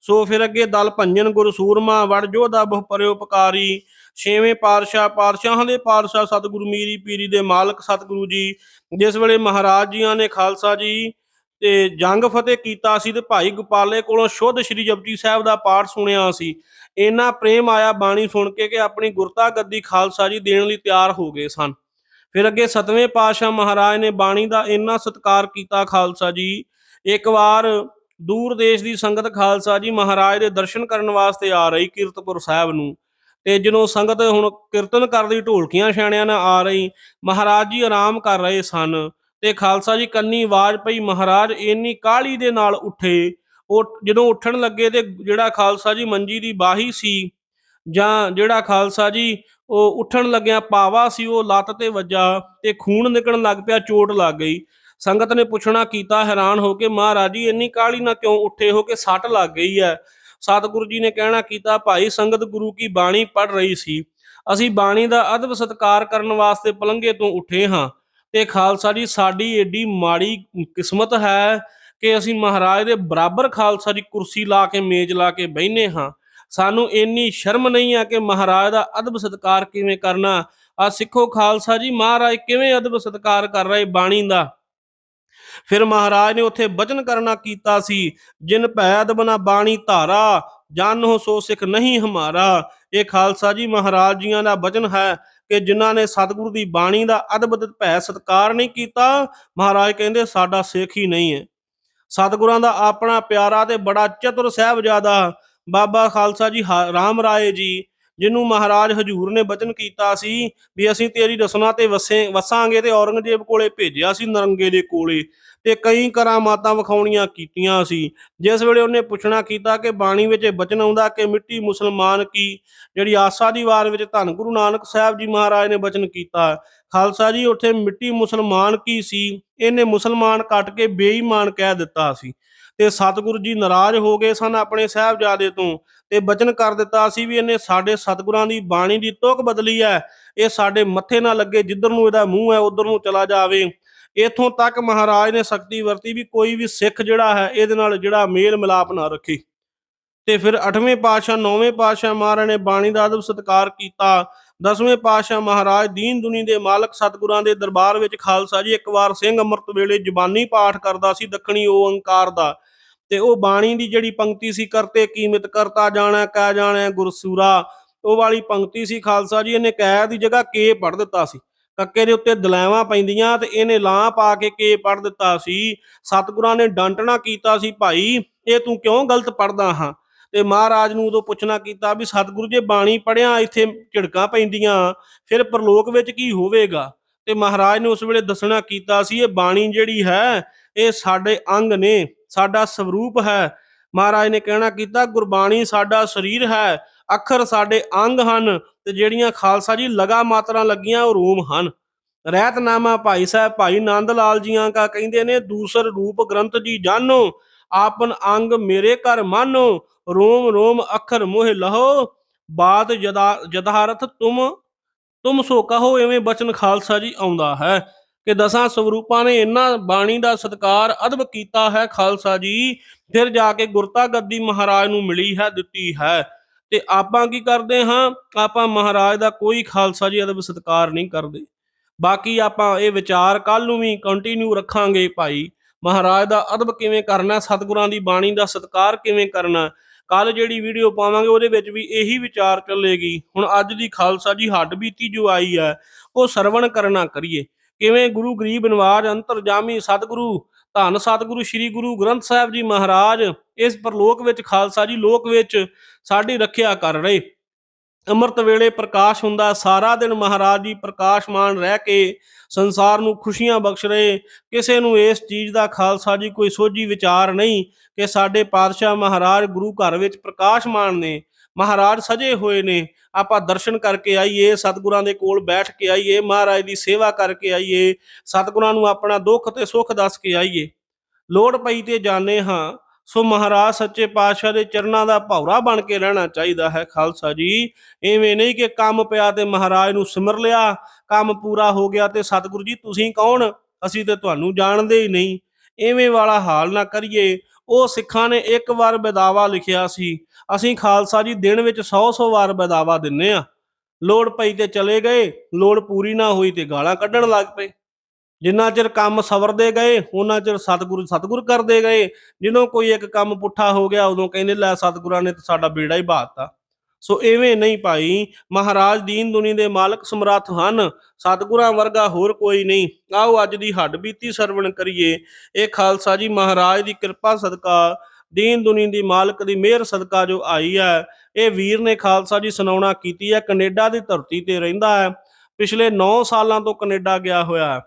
ਸੋ ਫਿਰ ਅੱਗੇ ਦਲ ਭੰਜਨ ਗੁਰ ਸੂਰਮਾ, ਵੜ ਜੋਧਾ ਬਹੁ ਪਰਿਉਪਕਾਰੀ ਛੇਵੇਂ ਪਾਤਸ਼ਾਹ, ਪਾਤਸ਼ਾਹਾਂ ਦੇ ਪਾਤਸ਼ਾਹ ਸਤਿਗੁਰੂ ਮੀਰੀ ਪੀਰੀ ਦੇ ਮਾਲਕ ਸਤਿਗੁਰੂ ਜੀ। ਜਿਸ ਵੇਲੇ ਮਹਾਰਾਜ ਜੀਆਂ ਨੇ ਖਾਲਸਾ ਜੀ ਤੇ ਜੰਗ ਫਤਿਹ ਕੀਤਾ ਸੀ ਤੇ ਭਾਈ ਗੋਪਾਲੇ ਕੋਲੋਂ ਸ਼ੁੱਧ ਸ੍ਰੀ ਜਪਜੀ ਸਾਹਿਬ ਦਾ ਪਾਠ ਸੁਣਿਆ ਸੀ। ਇੰਨਾ ਪ੍ਰੇਮ ਆਇਆ ਬਾਣੀ ਸੁਣ ਕੇ ਕਿ ਆਪਣੀ ਗੁਰਤਾ ਗੱਦੀ ਖਾਲਸਾ ਜੀ ਦੇਣ ਲਈ ਤਿਆਰ ਹੋ ਗਏ ਸਨ। ਫਿਰ ਅੱਗੇ ਸਤਵੇਂ ਪਾਤਸ਼ਾਹ ਮਹਾਰਾਜ ਨੇ ਬਾਣੀ ਦਾ ਇੰਨਾ ਸਤਿਕਾਰ ਕੀਤਾ ਖਾਲਸਾ ਜੀ। ਇੱਕ ਵਾਰ ਦੂਰ ਦੇਸ਼ ਦੀ ਸੰਗਤ ਖਾਲਸਾ ਜੀ ਮਹਾਰਾਜ ਦੇ ਦਰਸ਼ਨ ਕਰਨ ਵਾਸਤੇ ਆ ਰਹੀ ਕੀਰਤਪੁਰ ਸਾਹਿਬ ਨੂੰ ਤੇ ਜਦੋਂ ਸੰਗਤ ਹੁਣ ਕੀਰਤਨ ਕਰਦੀ ਢੋਲਕੀਆਂ, ਛਾਣਿਆਂ ਨਾਲ ਆ ਰਹੀ, ਮਹਾਰਾਜ ਜੀ ਆਰਾਮ ਕਰ ਰਹੇ ਸਨ। ਤੇ ਖਾਲਸਾ ਜੀ ਕੰਨੀ ਆਵਾਜ਼ ਪਈ, ਮਹਾਰਾਜ ਇੰਨੀ ਕਾਹਲੀ ਦੇ ਨਾਲ ਉੱਠੇ? ਉਹ ਜਦੋਂ ਉੱਠਣ ਲੱਗੇ ਤੇ ਜਿਹੜਾ ਖਾਲਸਾ ਜੀ ਮੰਜੀ ਦੀ ਬਾਹੀ ਸੀ ਜਾਂ ਜਿਹੜਾ ਖਾਲਸਾ ਜੀ ਉਹ ਉੱਠਣ ਲੱਗਿਆ ਪਾਵਾ ਸੀ, ਉਹ ਲੱਤ ਤੇ ਵੱਜਾ ਤੇ ਖੂਨ ਨਿਕਲਣ ਲੱਗ ਪਿਆ, ਚੋਟ ਲੱਗ ਗਈ। ਸੰਗਤ ਨੇ ਪੁੱਛਣਾ ਕੀਤਾ, ਹੈਰਾਨ ਹੋ ਕੇ, ਮਹਾਰਾਜ ਜੀ ਇੰਨੀ ਕਾਹਲੀ ਨਾਲ ਕਿਉਂ ਉੱਠੇ ਹੋ ਕੇ ਸੱਟ ਲੱਗ ਗਈ ਹੈ? ਸਤਿਗੁਰੂ ਜੀ ਨੇ ਕਹਿਣਾ ਕੀਤਾ, ਭਾਈ, ਸੰਗਤ ਗੁਰੂ ਕੀ ਬਾਣੀ ਪੜ ਰਹੀ ਸੀ? ਅਸੀਂ ਬਾਣੀ ਦਾ ਅਦਬ ਸਤਕਾਰ ਕਰਨ ਵਾਸਤੇ ਪਲੰਗੇ ਤੋਂ ਉੱਠੇ ਹਾਂ। ਤੇ ਖਾਲਸਾ ਜੀ, ਸਾਡੀ ਏਡੀ ਮਾੜੀ ਕਿਸਮਤ ਹੈ ਕਿ ਅਸੀਂ ਮਹਾਰਾਜ ਦੇ ਬਰਾਬਰ ਖਾਲਸਾ ਜੀ ਕੁਰਸੀ ਲਾ ਕੇ, ਮੇਜ਼ ਲਾ ਕੇ ਬੈਠੇ ਹਾਂ। ਸਾਨੂੰ ਇੰਨੀ ਸ਼ਰਮ ਨਹੀਂ ਆ ਕਿ ਮਹਾਰਾਜ ਦਾ ਅਦਬ ਸਤਕਾਰ ਕਿਵੇਂ ਕਰਨਾ। ਆ ਸਿੱਖੋ ਖਾਲਸਾ ਜੀ, ਮਹਾਰਾਜ ਕਿਵੇਂ ਅਦਬ ਸਤਕਾਰ ਕਰ ਰਹੇ ਬਾਣੀ ਦਾ। ਫਿਰ ਮਹਾਰਾਜ ਨੇ ਉੱਥੇ ਬਚਨ ਕਰਨਾ ਕੀਤਾ ਸੀ, ਜਿਨ ਭੈਦ ਅਦਬਨਾ ਬਾਣੀ ਧਾਰਾ, ਜਾਨੋ ਸੋ ਸਿੱਖ ਨਹੀਂ ਹਮਾਰਾ। ਇਹ ਖਾਲਸਾ ਜੀ ਮਹਾਰਾਜ ਜੀਆਂ ਦਾ ਬਚਨ ਹੈ ਕਿ ਜਿਨ੍ਹਾਂ ਨੇ ਸਤਿਗੁਰੂ ਦੀ ਬਾਣੀ ਦਾ ਅਦਬ ਤੇ ਭੈ ਸਤਕਾਰ ਨਹੀਂ ਕੀਤਾ, ਮਹਾਰਾਜ ਕਹਿੰਦੇ ਸਾਡਾ ਸਿੱਖ ਹੀ ਨਹੀਂ ਹੈ। ਸਤਿਗੁਰਾਂ ਦਾ ਆਪਣਾ ਪਿਆਰਾ ਤੇ ਬੜਾ ਚਤੁਰ ਸਾਹਿਬਜ਼ਾਦਾ ਬਾਬਾ ਖਾਲਸਾ ਜੀ ਹਾ- ਰਾਮ ਰਾਏ ਜੀ, ਜਿਹਨੂੰ ਮਹਾਰਾਜ ਹਜੂਰ ਨੇ ਬਚਨ ਕੀਤਾ ਸੀ ਵੀ ਅਸੀਂ ਤੇਰੀ ਰਸਨਾ ਤੇ ਵਸੇ, ਵਸਾਂਗੇ ਤੇ ਔਰੰਗਜ਼ੇਬ ਕੋਲੇ ਭੇਜਿਆ ਸੀ ਨਰੰਗੇ ਦੇ ਕੋਲੇ। ਤੇ ਕਈ ਕਰਾਮਾਤਾਂ ਵਿਖਾਉਣੀਆਂ ਕੀਤੀਆਂ ਸੀ। ਜਿਸ ਵੇਲੇ ਉਹਨੇ ਪੁੱਛਣਾ ਕੀਤਾ ਕਿ ਬਾਣੀ ਵਿੱਚ ਇਹ ਬਚਨ ਆਉਂਦਾ ਕਿ ਮਿੱਟੀ ਮੁਸਲਮਾਨ ਕੀ? ਜਿਹੜੀ ਆਸਾ ਦੀ ਵਾਰ ਵਿੱਚ ਧੰਨ ਗੁਰੂ ਨਾਨਕ ਸਾਹਿਬ ਜੀ ਮਹਾਰਾਜ ਨੇ ਬਚਨ ਕੀਤਾ। ਖਾਲਸਾ ਜੀ, ਉੱਥੇ ਮਿੱਟੀ ਮੁਸਲਮਾਨ ਕੀ ਸੀ? ਇਹਨੇ ਮੁਸਲਮਾਨ ਕੱਟ ਕੇ ਬੇਈਮਾਨ ਕਹਿ ਦਿੱਤਾ ਸੀ। ਤੇ ਸਤਿਗੁਰੂ ਜੀ ਨਾਰਾਜ਼ ਹੋ ਗਏ ਸਨ ਆਪਣੇ ਸਾਹਿਬਜ਼ਾਦੇ ਤੋਂ ਤੇ ਬਚਨ ਕਰ ਦਿੱਤਾ ਸੀ ਵੀ ਇਹਨੇ ਸਾਡੇ ਸਤਿਗੁਰਾਂ ਦੀ ਬਾਣੀ ਦੀ ਤੁਕ ਬਦਲੀ ਹੈ। ਇਹ ਸਾਡੇ ਮੱਥੇ ਨਾ ਲੱਗੇ, ਜਿੱਧਰ ਨੂੰ ਇਹਦਾ ਮੂੰਹ ਹੈ, ਉਧਰ ਨੂੰ ਚਲਾ ਜਾਵੇ। ਇਥੋਂ ਤੱਕ ਮਹਾਰਾਜ ਨੇ ਸ਼ਕਤੀ ਵਰਤੀ ਵੀ ਕੋਈ ਵੀ ਸਿੱਖ ਜਿਹੜਾ ਹੈ, ਇਹਦੇ ਨਾਲ ਜਿਹੜਾ ਮੇਲ ਮਿਲਾਪ ਨਾ ਰੱਖੀ। ਤੇ ਫਿਰ 8ਵੇਂ ਪਾਤਸ਼ਾਹ 9ਵੇਂ ਪਾਤਸ਼ਾਹ ਮਹਾਰਾਜ ਨੇ ਬਾਣੀ ਦਾ ਅਦਬ ਸਤਕਾਰ ਕੀਤਾ। 10ਵੇਂ ਪਾਤਸ਼ਾਹ ਮਹਾਰਾਜ ਦੀਨ ਦੁਨੀ ਦੇ ਮਾਲਕ ਸਤਿਗੁਰਾਂ ਦੇ ਦਰਬਾਰ ਵਿੱਚ ਖਾਲਸਾ ਜੀ ਇੱਕ ਵਾਰ ਸਿੰਘ ਅੰਮ੍ਰਿਤ ਵੇਲੇ ਜ਼ਬਾਨੀ ਪਾਠ ਕਰਦਾ ਸੀ, ਦੱਖਣੀ ਓੰਕਾਰ ਦਾ। ਤੇ ਉਹ ਬਾਣੀ ਦੀ ਜਿਹੜੀ ਪੰਕਤੀ ਸੀ ਕਰਤੇ ਕੀਮਤ ਕਰਤਾ ਜਾਣਾ ਕਾ ਜਾਣਾ ਗੁਰਸੂਰਾ, ਉਹ ਵਾਲੀ ਪੰਕਤੀ ਸੀ ਖਾਲਸਾ ਜੀ, ਇਹਨੇ ਕਹਿ ਦੀ ਜਗ੍ਹਾ ਕੇ ਪੜ ਦਿੱਤਾ ਸੀ। ਕੱਕੇ ਦੇ ਉੱਤੇ ਦਲਾਵਾਂ ਪੈਂਦੀਆਂ ਤੇ ਇਹਨੇ ਲਾਂ ਪਾ ਕੇ ਕੇ ਪੜ ਦਿੱਤਾ ਸੀ। ਸਤਿਗੁਰਾਂ ਨੇ ਡਾਂਟਣਾ ਕੀਤਾ ਸੀ, ਭਾਈ, ਇਹ ਤੂੰ ਕਿਉਂ ਗਲਤ ਪੜਦਾ ਹਾਂ? ਤੇ ਮਹਾਰਾਜ ਨੂੰ ਉਦੋਂ ਪੁੱਛਣਾ ਕੀਤਾ ਵੀ, ਸਤਿਗੁਰੂ ਜੇ ਬਾਣੀ ਪੜਿਆ ਇੱਥੇ ਝਿੜਕਾਂ ਪੈਂਦੀਆਂ, ਫਿਰ ਪ੍ਰਲੋਕ ਵਿੱਚ ਕੀ ਹੋਵੇਗਾ? ਤੇ ਮਹਾਰਾਜ ਨੇ ਉਸ ਵੇਲੇ ਦੱਸਣਾ ਕੀਤਾ ਸੀ, ਇਹ ਬਾਣੀ ਜਿਹੜੀ ਹੈ, ਇਹ ਸਾਡੇ ਅੰਗ ਨੇ, ਸਾਡਾ ਸਰੂਪ ਹੈ। ਮਹਾਰਾਜ ਨੇ ਕਹਿਣਾ ਕੀਤਾ, ਗੁਰਬਾਣੀ ਸਾਡਾ ਸਰੀਰ ਹੈ ਅੱਖਰ ਸਾਡੇ ਅੰਗ ਹਨ ਤੇ ਜਿਹੜੀਆਂ ਖਾਲਸਾ ਜੀ ਲਗਾ ਮਾਤਰਾ ਲੱਗੀਆਂ ਉਹ ਰੂਮ ਹਨ। ਰਹਿਤਨਾਮਾ ਭਾਈ ਸਾਹਿਬ, ਭਾਈ ਨੰਦ ਲਾਲ ਜੀਆਂ ਕਾ ਕਹਿੰਦੇ ਨੇ, ਦੂਸਰ ਰੂਪ ਗ੍ਰੰਥ ਜੀ ਜਾਨੋ ਆਪਨ ਅੰਗ ਮੇਰੇ ਘਰ ਮਾਨੋ, ਰੋਮ ਰੋਮ ਅੱਖਰ ਮੋਹ ਲਹੋ, ਬਾਤ ਜਦਾ ਜਦਾਰਥ ਤੁਮ ਤੁਮ ਸੋ ਕਹੋ ਐਵੇਂ ਬਚਨ ਖਾਲਸਾ ਜੀ ਆਉਂਦਾ ਹੈ। ਕਿ ਦਸਾਂ ਸਵਰੂਪਾਂ ਨੇ ਇੰਨਾ ਬਾਣੀ ਦਾ ਸਤਕਾਰ ਅਦਬ ਕੀਤਾ ਹੈ ਖਾਲਸਾ ਜੀ, ਫਿਰ ਜਾ ਕੇ ਗੁਰਤਾ ਗੱਦੀ ਮਹਾਰਾਜ ਨੂੰ ਮਿਲੀ ਹੈ, ਦਿੱਤੀ ਹੈ। ਤੇ ਆਪਾਂ ਕੀ ਕਰਦੇ ਹਾਂ? ਆਪਾਂ ਮਹਾਰਾਜ ਦਾ ਕੋਈ ਖਾਲਸਾ ਜੀ ਅਦਬ ਸਤਕਾਰ ਨਹੀਂ ਕਰਦੇ। ਬਾਕੀ ਆਪਾਂ ਇਹ ਵਿਚਾਰ ਕੱਲ ਨੂੰ ਵੀ ਕੰਟੀਨਿਊ ਰੱਖਾਂਗੇ ਭਾਈ। ਮਹਾਰਾਜ ਦਾ ਅਦਬ ਕਿਵੇਂ ਕਰਨਾ, ਸਤਿਗੁਰਾਂ ਦੀ ਬਾਣੀ ਦਾ ਸਤਕਾਰ ਕਿਵੇਂ ਕਰਨਾ ਕੱਲ ਜਿਹੜੀ ਵੀਡੀਓ ਪਾਵਾਂਗੇ ਉਹਦੇ ਵਿੱਚ ਵੀ ਇਹੀ ਵਿਚਾਰ ਚੱਲੇਗੀ। ਹੁਣ ਅੱਜ ਦੀ ਖਾਲਸਾ ਜੀ ਹੱਡ ਬੀਤੀ ਜੋ ਆਈ ਹੈ, ਉਹ ਸਰਵਣ ਕਰਨਾ ਕਰੀਏ। ਕਿਵੇਂ ਗੁਰੂ ਗਰੀਬ ਨਵਾਜ ਅੰਤਰਜਾਮੀ ਸਤਿਗੁਰੂ ਧੰਨ ਸਤਿਗੁਰੂ ਸ੍ਰੀ ਗੁਰੂ ਗ੍ਰੰਥ ਸਾਹਿਬ ਜੀ ਮਹਾਰਾਜ, ਇਸ ਪ੍ਰਲੋਕ ਵਿੱਚ ਖਾਲਸਾ ਜੀ, ਲੋਕ ਵਿੱਚ ਸਾਡੀ ਰੱਖਿਆ ਕਰ ਰਹੇ। ਅੰਮ੍ਰਿਤ ਵੇਲੇ ਪ੍ਰਕਾਸ਼ ਹੁੰਦਾ, ਸਾਰਾ ਦਿਨ ਮਹਾਰਾਜ ਜੀ ਪ੍ਰਕਾਸ਼ਮਾਨ ਰਹਿ ਕੇ ਸੰਸਾਰ ਨੂੰ ਖੁਸ਼ੀਆਂ ਬਖਸ਼ ਰਹੇ। ਕਿਸੇ ਨੂੰ ਇਸ ਚੀਜ਼ ਦਾ ਖਾਲਸਾ ਜੀ ਕੋਈ ਸੋਝੀ ਵਿਚਾਰ ਨਹੀਂ ਕਿ ਸਾਡੇ ਪਾਤਸ਼ਾਹ ਮਹਾਰਾਜ ਗੁਰੂ ਘਰ ਵਿੱਚ ਪ੍ਰਕਾਸ਼ਮਾਨ ਨੇ। ਮਹਾਰਾਜ ਸਜੇ ਹੋਏ ਨੇ। ਆਪਾਂ ਦਰਸ਼ਨ ਕਰਕੇ ਆਈਏ, ਸਤਿਗੁਰਾਂ ਦੇ ਕੋਲ ਬੈਠ ਕੇ ਆਈਏ, ਮਹਾਰਾਜ ਦੀ ਸੇਵਾ ਕਰਕੇ ਆਈਏ, ਸਤਿਗੁਰਾਂ ਨੂੰ ਆਪਣਾ ਦੁੱਖ ਤੇ ਸੁੱਖ ਦੱਸ ਕੇ ਆਈਏ। ਲੋੜ ਪਈ ਤੇ ਜਾਣੇ ਹਾਂ, ਸੋ ਮਹਾਰਾਜ ਸੱਚੇ ਪਾਤਸ਼ਾਹ ਦੇ ਚਰਨਾਂ ਦਾ ਭੌਰਾ ਬਣ ਕੇ ਰਹਿਣਾ ਚਾਹੀਦਾ ਹੈ ਖਾਲਸਾ ਜੀ। ਐਵੇਂ ਨਹੀਂ ਕਿ ਕੰਮ ਪਿਆ ਤੇ ਮਹਾਰਾਜ ਨੂੰ ਸਿਮਰ ਲਿਆ, ਕੰਮ ਪੂਰਾ ਹੋ ਗਿਆ ਤੇ ਸਤਿਗੁਰੂ ਜੀ ਤੁਸੀਂ ਕੌਣ? ਅਸੀਂ ਤੇ ਤੁਹਾਨੂੰ ਜਾਣਦੇ ਹੀ ਨਹੀਂ। ਐਵੇਂ ਵਾਲਾ ਹਾਲ ਨਾ ਕਰੀਏ। ਉਹ ਸਿੱਖਾਂ ਨੇ ਇੱਕ ਵਾਰ ਬਦਾਵਾ ਲਿਖਿਆ ਸੀ, ਅਸੀਂ ਖਾਲਸਾ ਜੀ ਦਿਨ ਵਿੱਚ 100-100 ਵਾਰ ਬਦਾਵਾ ਦਿੰਨੇ ਆ। ਲੋੜ ਪਈ ਤੇ ਚਲੇ ਗਏ, ਲੋੜ ਪੂਰੀ ਨਾ ਹੋਈ ਤੇ ਗਾਲਾਂ ਕੱਢਣ ਲੱਗ ਪਏ। ਜਿੰਨਾ ਚਿਰ ਕੰਮ ਸਵਰਦੇ ਗਏ ਉਹਨਾਂ ਚਿਰ ਸਤਿਗੁਰੂ ਸਤਿਗੁਰ ਕਰਦੇ ਗਏ। ਜਦੋਂ ਕੋਈ ਇੱਕ ਕੰਮ ਪੁੱਠਾ ਹੋ ਗਿਆ, ਉਦੋਂ ਕਹਿੰਦੇ, ਲੈ ਸਤਿਗੁਰਾਂ ਨੇ ਤਾਂ ਸਾਡਾ ਬੇੜਾ ਹੀ ਬਾਤਾ ਸੋ ਐਵੇਂ ਨਹੀਂ ਭਾਈ, ਮਹਾਰਾਜ ਦੀਨ ਦੁਨੀ ਦੇ ਮਾਲਕ ਸਮਰੱਥ ਹਨ, ਸਤਿਗੁਰਾਂ ਵਰਗਾ ਹੋਰ ਕੋਈ ਨਹੀਂ। ਆਓ ਅੱਜ ਦੀ ਹੱਡ ਬੀਤੀ ਸਰਵਣ ਕਰੀਏ। ਇਹ ਖਾਲਸਾ ਜੀ ਮਹਾਰਾਜ ਦੀ ਕਿਰਪਾ ਸਦਕਾ, ਦੀਨ ਦੁਨੀ ਦੀ ਮਾਲਕ ਦੀ ਮਿਹਰ ਸਦਕਾ ਜੋ ਆਈ ਹੈ, ਇਹ ਵੀਰ ਨੇ ਖਾਲਸਾ ਜੀ ਸੁਣਾਉਣਾ ਕੀਤੀ ਹੈ, ਕੈਨੇਡਾ ਦੀ ਧਰਤੀ ਤੇ ਰਹਿੰਦਾ ਹੈ। ਪਿਛਲੇ 9 ਸਾਲਾਂ ਤੋਂ ਕੈਨੇਡਾ ਗਿਆ ਹੋਇਆ ਹੈ।